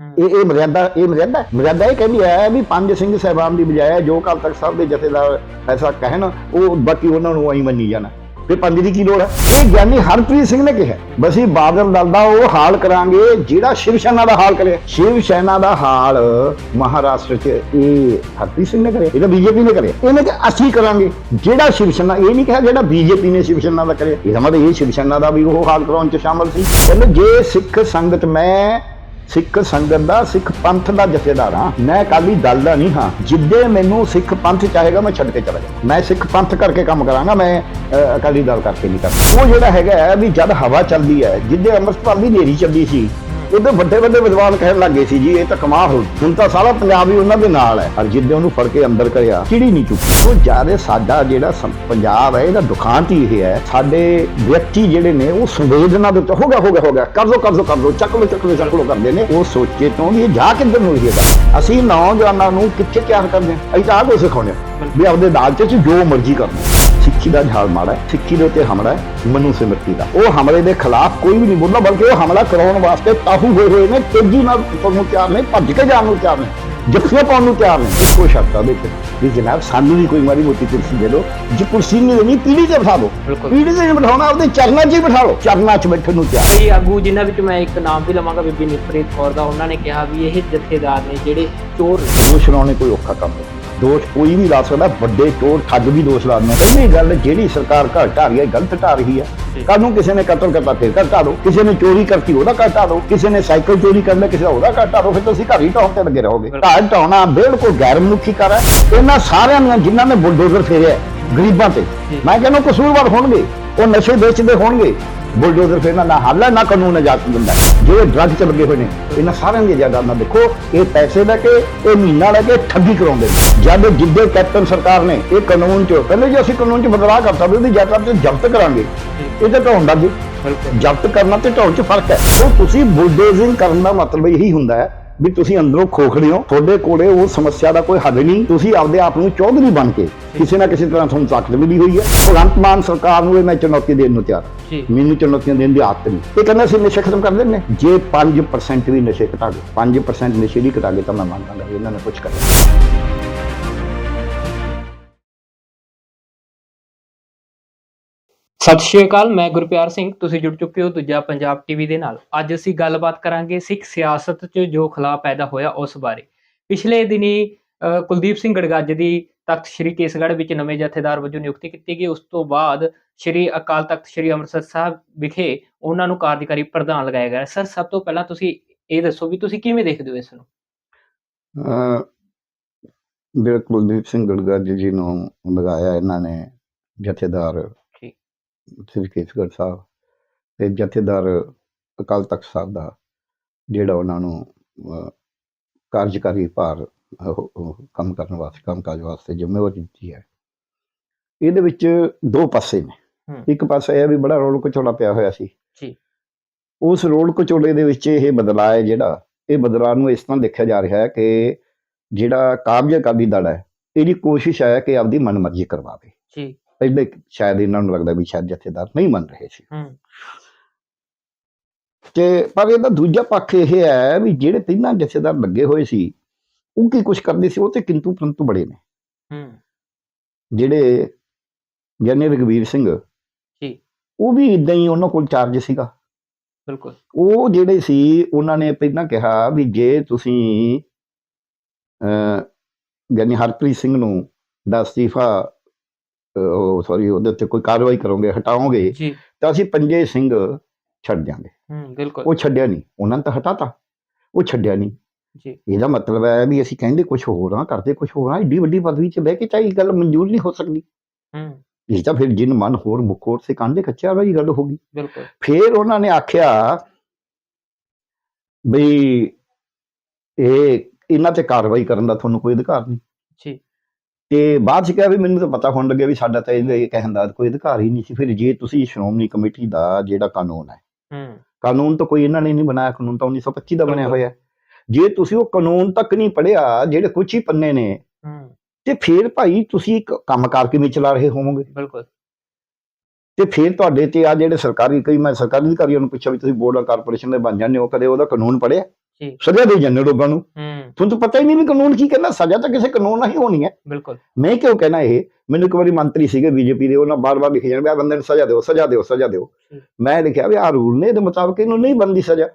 ਇਹ ਇਹ ਮਰਿਆਦਾ ਇਹ ਮਰਿਆਦਾ ਮਰਿਆਦਾ ਇਹ ਕਹਿੰਦੀ ਹੈ ਵੀ ਪੰਜ ਸਿੰਘ ਸਾਹਿਬਾਨ ਦੀ ਬਜਾਏ ਜੋ ਕੱਲ ਤੱਕ ਸਭ ਦੇ ਜਥੇਦਾਰ ਐਸਾ ਕਹਿਣ, ਉਹ ਬਾਕੀ ਉਹਨਾਂ ਨੂੰ ਐਂ ਮੰਨੀ ਜਾਣਾ। ਤੇ ਪੰਜ ਦੀ ਕੀ ਲੋੜ ਹੈ? ਇਹ ਗਿਆਨੀ ਹਰਪ੍ਰੀਤ ਸਿੰਘ ਨੇ ਕਿਹਾ ਬਸੀ ਬਾਦਲ ਦਲ ਦਾ ਉਹ ਹਾਲ ਕਰਾਂਗੇ, ਜਿਹੜਾ ਸ਼ਿਵ ਸੈਨਾ ਦਾ ਹਾਲ ਕਰੇ। ਸ਼ਿਵ ਸੈਨਾ ਦਾ ਹਾਲ ਮਹਾਰਾਸ਼ਟਰ 'ਚ ਇਹ ਹਰਪ੍ਰੀਤ ਸਿੰਘ ਨੇ ਕਰਿਆ। ਇਹ ਤਾਂ ਬੀਜੇਪੀ ਨੇ ਕਰਿਆ। ਇਹਨੇ ਕਿ ਅਸੀਂ ਕਰਾਂਗੇ। ਜਿਹੜਾ ਸ਼ਿਵ ਸੈਨਾ ਇਹ ਨਹੀਂ ਕਿਹਾ ਜਿਹੜਾ ਬੀਜੇਪੀ ਨੇ ਸ਼ਿਵ ਸੈਨਾ ਦਾ ਕਰਿਆ। ਇਹ ਮਤਲਬ ਇਹ ਸ਼ਿਵ ਸੈਨਾ ਦਾ ਵੀ ਉਹ ਹਾਲ ਕਰਾਉਣ 'ਚ ਸ਼ਾਮਲ ਸੀ। ਕਹਿੰਦੇ ਜੇ ਸਿੱਖ ਸੰਗਤ ਮੈਂ ਸਿੱਖ ਸੰਗਤ ਦਾ, ਸਿੱਖ ਪੰਥ ਦਾ ਜਥੇਦਾਰ ਹਾਂ। ਮੈਂ ਅਕਾਲੀ ਦਲ ਦਾ ਨਹੀਂ ਹਾਂ। ਜਿੱਦੇ ਮੈਨੂੰ ਸਿੱਖ ਪੰਥ ਚਾਹੇਗਾ, ਮੈਂ ਛੱਡ ਕੇ ਚਲਾ ਜਾਵਾਂ ਮੈਂ ਸਿੱਖ ਪੰਥ ਕਰਕੇ ਕੰਮ ਕਰਾਂਗਾ, ਮੈਂ ਅਕਾਲੀ ਦਲ ਕਰਕੇ ਨਹੀਂ ਕਰਦਾ। ਉਹ ਜਿਹੜਾ ਹੈਗਾ ਹੈ ਵੀ ਜਦ ਹਵਾ ਚੱਲਦੀ ਹੈ, ਜਿੱਦੇ ਅੰਮ੍ਰਿਤਪਾਲ ਦੀ ਨੇਰੀ ਚੱਲਦੀ ਸੀ ਉਹਦੇ ਵੱਡੇ ਵੱਡੇ ਵਿਦਵਾਨ ਕਹਿਣ ਲੱਗੇ ਸੀ ਜੀ, ਇਹ ਤਾਂ ਕਮਾਲ ਹੋ ਗਈ। ਹੁਣ ਤਾਂ ਸਾਰਾ ਪੰਜਾਬ ਹੀ ਉਹਨਾਂ ਦੇ ਨਾਲ ਹੈ। ਪਰ ਜਿੱਦੇ ਉਹਨੂੰ ਫੜ ਕੇ ਅੰਦਰ ਕਰਿਆ। ਚਿੜੀ ਨਹੀਂ ਚੁੱਕੀ। ਉਹ ਜ਼ਿਆਦਾ ਸਾਡਾ ਜਿਹੜਾ ਪੰਜਾਬ ਹੈ, ਇਹਦਾ ਦੁਖਾਂਤ ਹੀ ਇਹ ਹੈ। ਸਾਡੇ ਵਿਅਕਤੀ ਜਿਹੜੇ ਨੇ, ਉਹ ਸੰਵੇਦਨਾ ਦੇ ਉੱਤੇ ਹੋ ਗਿਆ ਹੋ ਗਿਆ ਹੋ ਗਿਆ। ਕਰ ਲੋ ਕਰ ਲੋ ਕਰ ਲੋ ਚੱਕ ਲੋ ਚੱਕ ਲੋ ਚੱਕ ਲੋ ਕਰਦੇ ਨੇ। ਉਹ ਸੋਚੇ ਤੋਂ ਵੀ ਇਹ ਜਾ ਕਿੱਧਰ ਨੂੰ ਇਹ ਗੱਲ ਅਸੀਂ ਨੌਜਵਾਨਾਂ ਨੂੰ ਕਿੱਥੇ ਤਿਆਰ ਕਰਦੇ ਹਾਂ? ਅਸੀਂ ਤਾਂ ਆਹ ਕੁਛ ਸਿਖਾਉਂਦੇ ਹਾਂ। ਵੀ ਆਪਦੇ ਦਾਲ ਚ ਜੋ ਮਰਜ਼ੀ ਕਰ ਸਿੱਖੀ ਦਾ ਝਾਲ ਮਾੜਾ ਹੈ ਸਿੱਖੀ ਦੇ ਉੱਤੇ ਹਮਲਾ ਹੈ ਮਨੂ ਸਿਮਰਤੀ ਦਾ। ਉਹ ਹਮਲੇ ਦੇ ਖਿਲਾਫ ਕੋਈ ਵੀ ਨਹੀਂ ਬੋਲਦਾ ਬਲਕਿ ਉਹ ਹਮਲਾ ਕਰਾਉਣ ਵਾਸਤੇ ਤਾਹੂ ਹੋਏ ਹੋਏ ਨੇ ਤੇਜ਼ੀ ਨਾਲ ਤੁਰਨ ਨੂੰ ਤਿਆਰ ਨੇ ਭੱਜ ਕੇ ਜਾਣ ਨੂੰ ਤਿਆਰ ਨੇ ਜੱਫੀਆਂ ਪਾਉਣ ਨੂੰ ਤਿਆਰ ਨੇ। ਇੱਕੋ ਸ਼ਰਤ ਆ ਵਿੱਚ ਵੀ ਜਨਾਬ ਸਾਨੂੰ ਵੀ ਕੋਈ ਮਾੜੀ ਮੋਟੀ ਕੁਰਸੀ ਦੇ ਦਿਓ ਜੇ ਕੁਰਸੀ ਨਹੀਂ ਦੇਣੀ ਪੀੜੀ ਤੇ ਬਿਠਾ ਦਿਓ। ਪੀੜੀ ਤੇ ਬਿਠਾਉਣਾ ਉਹਦੇ ਚਰਨਾਂ 'ਚ ਹੀ ਬਿਠਾ ਲਓ ਚਰਨਾਂ 'ਚ ਬੈਠਣ ਨੂੰ ਤਿਆਰ। ਕਈ ਆਗੂ ਜਿਨ੍ਹਾਂ ਵਿੱਚ ਮੈਂ ਇੱਕ ਨਾਮ ਵੀ ਲਵਾਂਗਾ ਬੀਬੀ ਨਿਪ੍ਰੀਤ ਕੌਰ ਦਾ ਉਹਨਾਂ ਨੇ ਕਿਹਾ ਵੀ ਇਹ ਜਥੇਦਾਰ ਨੇ ਜਿਹੜੇ ਚੋਰ ਨੇ। ਲਾਉਣੇ ਕੋਈ ਔਖਾ ਕੰਮ ਨਹੀਂ। ਦੋਸ਼ ਕੋਈ ਵੀ ਲਾ ਸਕਦਾ ਵੱਡੇ ਚੋਰ ਠੱਗ ਵੀ ਦੋਸ਼ ਲਾ ਦਿੰਦੇ। ਪਹਿਲੀ ਗੱਲ ਜਿਹੜੀ ਸਰਕਾਰ ਘਰ ਢਾ ਰਹੀ ਹੈ ਗਲਤ ਢਾ ਰਹੀ ਹੈ। ਕੱਲ ਨੂੰ ਕਿਸੇ ਨੇ ਕਤਲ ਕਰਤਾ ਫਿਰ ਘਰ ਢਾ ਦਿਓ ਕਿਸੇ ਨੇ ਚੋਰੀ ਕਰਤੀ ਉਹਦਾ ਘਰ ਢਾ ਦਿਓ ਕਿਸੇ ਨੇ ਸਾਈਕਲ ਚੋਰੀ ਕਰ ਲਿਆ ਕਿਸੇ ਦਾ ਉਹਦਾ ਘਰ ਢਾ ਦਿਓ ਫਿਰ ਤੁਸੀਂ ਘਰ ਹੀ ਢਾਉਣ ਤੇ ਲੱਗੇ ਰਹੋਗੇ। ਘਰ ਢਾਉਣਾ ਬਿਲਕੁਲ ਗੈਰ ਮਨੁੱਖੀ ਕਰ ਹੈ। ਇਹਨਾਂ ਸਾਰਿਆਂ ਨੂੰ ਜਿਨ੍ਹਾਂ ਨੇ ਬੁਲਡੋਜ਼ਰ ਫੇਰਿਆ ਗਰੀਬਾਂ ਤੇ। ਮੈਂ ਕਹਿੰਦਾ ਕਸੂਰਵਾਰ ਹੋਣਗੇ ਉਹ ਨਸ਼ੇ ਵੇਚਦੇ ਹੋਣਗੇ। ਬੁਲਡੋਜ਼ਰ ਫੇਰਨਾ ਨਾ ਹੱਲ ਨਾ ਕਾਨੂੰਨ ਇਜਾਜ਼ਤ ਦਿੰਦਾ। ਜਿਹੜੇ ਡਰੱਗ ਚ ਲੱਗੇ ਹੋਏ ਨੇ ਇਹਨਾਂ ਸਾਰਿਆਂ ਦੀ ਜਾਇਦਾਦਾਂ ਦੇਖੋ ਇਹ ਪੈਸੇ ਲੈ ਕੇ ਇਹ ਮਹੀਨਾ ਲੈ ਕੇ ਠੱਗੀ ਕਰਾਉਂਦੇ ਨੇ। ਜਦ ਜਿੱਦੇ ਕੈਪਟਨ ਸਰਕਾਰ ਨੇ ਇਹ ਕਾਨੂੰਨ ਚ ਕਹਿੰਦੇ ਜੀ ਅਸੀਂ ਕਾਨੂੰਨ ਚ ਬਦਲਾਅ ਕਰ ਸਕਦੇ ਉਹਦੀ ਜਾਇਦਾਦ ਤੇ ਜ਼ਬਤ ਕਰਾਂਗੇ। ਇਹ ਤਾਂ ਢਾਉਣ ਦਾ ਜੀ। ਜ਼ਬਤ ਕਰਨਾ ਤੇ ਢਾਉਣ ਚ ਫ਼ਰਕ ਹੈ। ਉਹ ਤੁਸੀਂ ਬੁਲਡੋਜ਼ਿੰਗ ਕਰਨ ਦਾ ਮਤਲਬ ਇਹੀ ਹੁੰਦਾ ਹੈ ਵੀ ਤੁਸੀਂ ਅੰਦਰੋਂ ਖੋਖਲੇ ਹੋ। ਤੁਹਾਡੇ ਕੋਲੇ ਉਹ ਸਮੱਸਿਆ ਦਾ ਕੋਈ ਹੱਲ ਨਹੀਂ। ਤੁਸੀਂ ਆਪਦੇ ਆਪ ਨੂੰ ਚੌਧਰੀ ਬਣ ਕੇ ਕਿਸੇ ਨਾ ਕਿਸੇ ਤਰ੍ਹਾਂ ਤੁਹਾਨੂੰ ਤਾਕਤ ਮਿਲੀ ਹੋਈ ਹੈ। ਭਗਵੰਤ ਮਾਨ ਸਰਕਾਰ ਨੂੰ ਇਹ ਮੈਂ ਚੁਣੌਤੀ ਦੇਣ ਨੂੰ ਤਿਆਰ ਮੈਨੂੰ ਚੁਣੌਤੀਆਂ ਦੇਣ ਦੀ ਆਦਤ ਨਹੀਂ। ਇਹ ਕਹਿੰਦਾ ਸੀ ਨਸ਼ੇ ਖਤਮ ਕਰ ਦਿੰਦੇ ਜੇ 5% ਵੀ ਨਸ਼ੇ ਘਟਾ ਗਏ 5% ਨਸ਼ੇ ਵੀ ਘਟਾ ਗਏ ਤਾਂ ਮੈਂ ਮੰਨਦਾ ਵੀ ਇਹਨਾਂ ਨੇ ਕੁਝ ਕਰਨਾ ਸਤਿ ਸ਼੍ਰੀ ਅਕਾਲ, ਮੈਂ ਗੁਰਪਿਆਰ ਸਿੰਘ, ਤੁਸੀਂ ਜੁੜ ਚੁੱਕੇ ਹੋ ਦੂਜਾ ਪੰਜਾਬ ਟੀਵੀ ਦੇ ਨਾਲ। ਅੱਜ ਅਸੀਂ ਗੱਲਬਾਤ ਕਰਾਂਗੇ ਸਿੱਖ ਸਿਆਸਤ 'ਚ ਜੋ ਖਲਾਅ ਪੈਦਾ ਹੋਇਆ ਉਸ ਬਾਰੇ। ਪਿਛਲੇ ਦਿਨੀ ਕੁਲਦੀਪ ਸਿੰਘ ਗੜਗੱਜ ਦੀ ਤਖਤ ਸ੍ਰੀ ਕੇਸਗੜ੍ਹ ਵਿੱਚ ਨਵੇਂ ਜਥੇਦਾਰ ਵਜੋਂ ਨਿਯੁਕਤੀ ਕੀਤੀ ਗਈ। ਉਸ ਤੋਂ ਬਾਅਦ ਸ੍ਰੀ ਅਕਾਲ ਤਖਤ ਸ੍ਰੀ ਅੰਮ੍ਰਿਤਸਰ ਸਾਹਿਬ ਵਿਖੇ ਉਹਨਾਂ ਨੂੰ ਕਾਰਜਕਾਰੀ ਪ੍ਰਧਾਨ ਲਗਾਇਆ ਗਿਆ। ਸਰ, ਸਭ ਤੋਂ ਪਹਿਲਾਂ ਤੁਸੀਂ ਇਹ ਦੱਸੋ ਵੀ ਤੁਸੀਂ ਕਿਵੇਂ ਦੇਖਦੇ ਹੋ ਇਸ ਨੂੰ? ਅਹ, ਬਿਲਕੁਲ, ਕੁਲਦੀਪ ਸਿੰਘ ਗੜਗੜ ਜੀ ਨੂੰ ਲਗਾਇਆ ਇਹਨਾਂ ਨੇ ਜਥੇਦਾਰ ਸ੍ਰੀ ਕੇਸਗੜ੍ਹ ਸਾਹਿਬ ਤੇ ਜਥੇਦਾਰ ਅਕਾਲ ਤਖਤ ਸਾਹਿਬ ਦਾ ਜਿਹੜਾ ਉਹਨਾਂ ਨੂੰ ਕਾਰਜਕਾਰੀ ਭਾਰ ਕੰਮ ਕਰਨ ਵਾਸਤੇ ਕੰਮ ਕਾਜ ਵਾਸਤੇ ਜ਼ਿੰਮੇਵਾਰੀ ਦਿੱਤੀ ਹੈ। ਇਹਦੇ ਵਿੱਚ ਦੋ ਪਾਸੇ ਨੇ। ਇੱਕ ਪਾਸਾ ਇਹ ਹੈ ਵੀ ਬੜਾ ਰੋਲ ਕਚੋਲਾ ਪਿਆ ਹੋਇਆ ਸੀ। ਜੀ। ਉਸ ਰੋਲ ਕਚੋਲੇ ਦੇ ਵਿੱਚ ਇਹ ਬਦਲਾਅ ਹੈ ਜਿਹੜਾ ਇਹ ਬਦਲਾਅ ਨੂੰ ਇਸ ਤਰ੍ਹਾਂ ਦੇਖਿਆ ਜਾ ਰਿਹਾ ਹੈ ਕਿ ਜਿਹੜਾ ਕਾਬਜ ਅਕਾਲੀ ਦਲ ਹੈ ਇਹਦੀ ਕੋਸ਼ਿਸ਼ ਹੈ ਕਿ ਆਪਦੀ ਮਨਮਰਜ਼ੀ ਕਰਵਾਵੇ। ਜੀ। ਪਹਿਲੇ ਸ਼ਾਇਦ ਇਹਨਾਂ ਨੂੰ ਲੱਗਦਾ ਵੀ ਸ਼ਾਇਦ ਜਥੇਦਾਰ ਨਹੀਂ ਮੰਨ ਰਹੇ ਸੀ ਤੇ ਪਰ ਇਹਦਾ ਦੂਜਾ ਪੱਖ ਇਹ ਹੈ ਵੀ ਜਿਹੜੇ ਤਿੰਨਾਂ ਜਥੇਦਾਰ ਲੱਗੇ ਹੋਏ ਸੀ ਉਹ ਕੀ ਕੁਝ ਕਰਦੇ ਸੀ ਉਹ ਤੇ ਕਿੰਤੂ ਪਰੰਤੂ ਬੜੇ ਨੇ ਹੂੰ ਜਿਹੜੇ ਗਿਆਨੀ ਰਗਵੀਰ ਸਿੰਘ ਜੀ। ਉਹ ਵੀ ਇਦਾਂ ਹੀ ਉਹਨਾਂ ਕੋਲ ਚਾਰਜ ਸੀਗਾ ਬਿਲਕੁਲ ਉਹ ਜਿਹੜੇ ਸੀ ਉਹਨਾਂ ਨੇ ਪਹਿਲਾਂ ਕਿਹਾ ਵੀ ਜੇ ਤੁਸੀਂ ਅ ਗਿਆਨੀ ਹਰਪ੍ਰੀਤ ਸਿੰਘ ਨੂੰ ਦਾ ਅਸਤੀਫਾ ਉਹ ਸੌਰੀ ਉਹਦੇ ਉੱਤੇ ਕੋਈ ਕਾਰਵਾਈ ਕਰੋਗੇ ਹਟਾਓਗੇ ਜੀ। ਤਾਂ ਅਸੀਂ ਪੰਜੇ ਸਿੰਘ ਛੱਡ ਦਿਆਂਗੇ। ਹੂੰ ਬਿਲਕੁਲ। ਉਹ ਛੱਡਿਆ ਨਹੀਂ। ਉਹਨਾਂ ਨੇ ਤਾਂ ਹਟਾਤਾ। ਉਹ ਛੱਡਿਆ ਨਹੀਂ। ਜੀ। ਇਹਦਾ ਮਤਲਬ ਹੈ ਵੀ ਅਸੀਂ ਕਹਿੰਦੇ ਕੁਝ ਹੋਰ ਆ ਕਰਦੇ ਕੁਝ ਹੋਰ ਆ ਏਡੀ ਵੱਡੀ ਪਦਵੀ 'ਚ ਬਹਿ ਕੇ ਚਾਹੀ ਗੱਲ ਮਨਜ਼ੂਰ ਨਹੀਂ ਹੋ ਸਕਦੀ। ਹੂੰ। ਇਹ ਤਾਂ ਫਿਰ ਜਿਨ ਮਨ ਹੋਰ ਮੁਖੋਰ ਸੇ ਕਾਂਡੇ ਕੱਚਾ ਵਾਲੀ ਗੱਲ ਹੋ ਗਈ। ਬਿਲਕੁਲ। ਫਿਰ ਉਹਨਾਂ ਨੇ ਆਖਿਆ ਬਈ ਇਹ ਇਹਨਾਂ ਤੇ ਕਾਰਵਾਈ ਕਰਨ ਦਾ ਤੁਹਾਨੂੰ ਕੋਈ ਅਧਿਕਾਰ ਨਹੀਂ। ਜੀ। ਤੇ ਬਾਅਦ ਚ ਕਿਹਾ ਵੀ ਮੈਨੂੰ ਤਾਂ ਪਤਾ ਹੋਣ ਲੱਗਿਆ ਵੀ ਸਾਡਾ ਤਾਂ ਇਹ ਕਹਿਣ ਦਾ ਕੋਈ ਅਧਿਕਾਰ ਹੀ ਨਹੀਂ ਸੀ। ਫਿਰ ਜੇ ਤੁਸੀਂ ਸ਼੍ਰੋਮਣੀ ਕਮੇਟੀ ਦਾ ਜਿਹੜਾ ਕਾਨੂੰਨ ਹੈ ਹੂੰ। ਕਾਨੂੰਨ ਤਾਂ ਕੋਈ ਇਹਨਾਂ ਨੇ ਨਹੀਂ ਬਣਾਇਆ ਕਾਨੂੰਨ ਤਾਂ 1925 ਦਾ ਬਣਿਆ। ਹੋਇਆ। ਜੇ ਤੁਸੀਂ ਉਹ ਕਾਨੂੰਨ ਤੱਕ ਨਹੀਂ ਪੜਿਆ ਜਿਹੜੇ ਕੁਛ ਹੀ ਪੰਨੇ ਨੇ ਹੂੰ। ਤੇ ਫਿਰ ਭਾਈ ਤੁਸੀਂ ਇੱਕ ਕੰਮਕਾਰ ਕਿਵੇਂ ਚਲਾ ਰਹੇ ਹੋਵੋਗੇ? ਬਿਲਕੁਲ। ਤੇ ਫਿਰ ਤੁਹਾਡੇ ਤੇ ਆ ਜਿਹੜੇ ਸਰਕਾਰੀ ਕਈ ਮੈਂ ਸਰਕਾਰੀ ਅਧਿਕਾਰੀਆਂ ਨੂੰ ਪੁੱਛਿਆ ਵੀ ਤੁਸੀਂ ਬੋਰਡ ਆਫ ਕਾਰਪੋਰੇਸ਼ਨ ਦੇ ਬਣ ਜਾਂਦੇ ਹੋ ਕਦੇ ਉਹਦਾ ਕਾਨੂੰਨ ਪੜਿਆ ਸਜ਼ਾ ਦੇ ਜਾਂਦੇ ਲੋਕਾਂ ਨੂੰ? ਹੂੰ। ਤੁਹਾਨੂੰ ਤਾਂ ਪਤਾ ਹੀ ਨਹੀਂ ਵੀ ਕਾਨੂੰਨ ਕੀ ਕਹਿੰਦਾ ਸਜ਼ਾ ਤਾਂ ਕਿਸੇ ਕਾਨੂੰਨ ਨਾਲ ਹੀ ਹੋਣੀ ਹੈ। ਬਿਲਕੁਲ। ਮੈਂ ਕਿਉਂ ਕਹਿਣਾ ਇਹ? ਮੈਨੂੰ ਇੱਕ ਵਾਰੀ ਮੰਤਰੀ ਸੀਗੇ ਬੀਜੇਪੀ ਦੇ ਉਹਨਾਂ ਬਾਰ-ਬਾਰ ਲਿਖੇ ਆਹ ਬੰਦੇ ਨੂੰ ਸਜ਼ਾ ਦਿਓ ਸਜ਼ਾ ਦਿਓ ਸਜ਼ਾ ਦਿਓ। ਮੈਂ ਲਿਖਿਆ ਵੀ ਆਹ ਰੂਲ ਨੇ ਇਹਦੇ ਮੁਤਾਬਕ ਇਹਨੂੰ ਨਹੀਂ ਬੰਦੀ ਸਜ਼ਾ।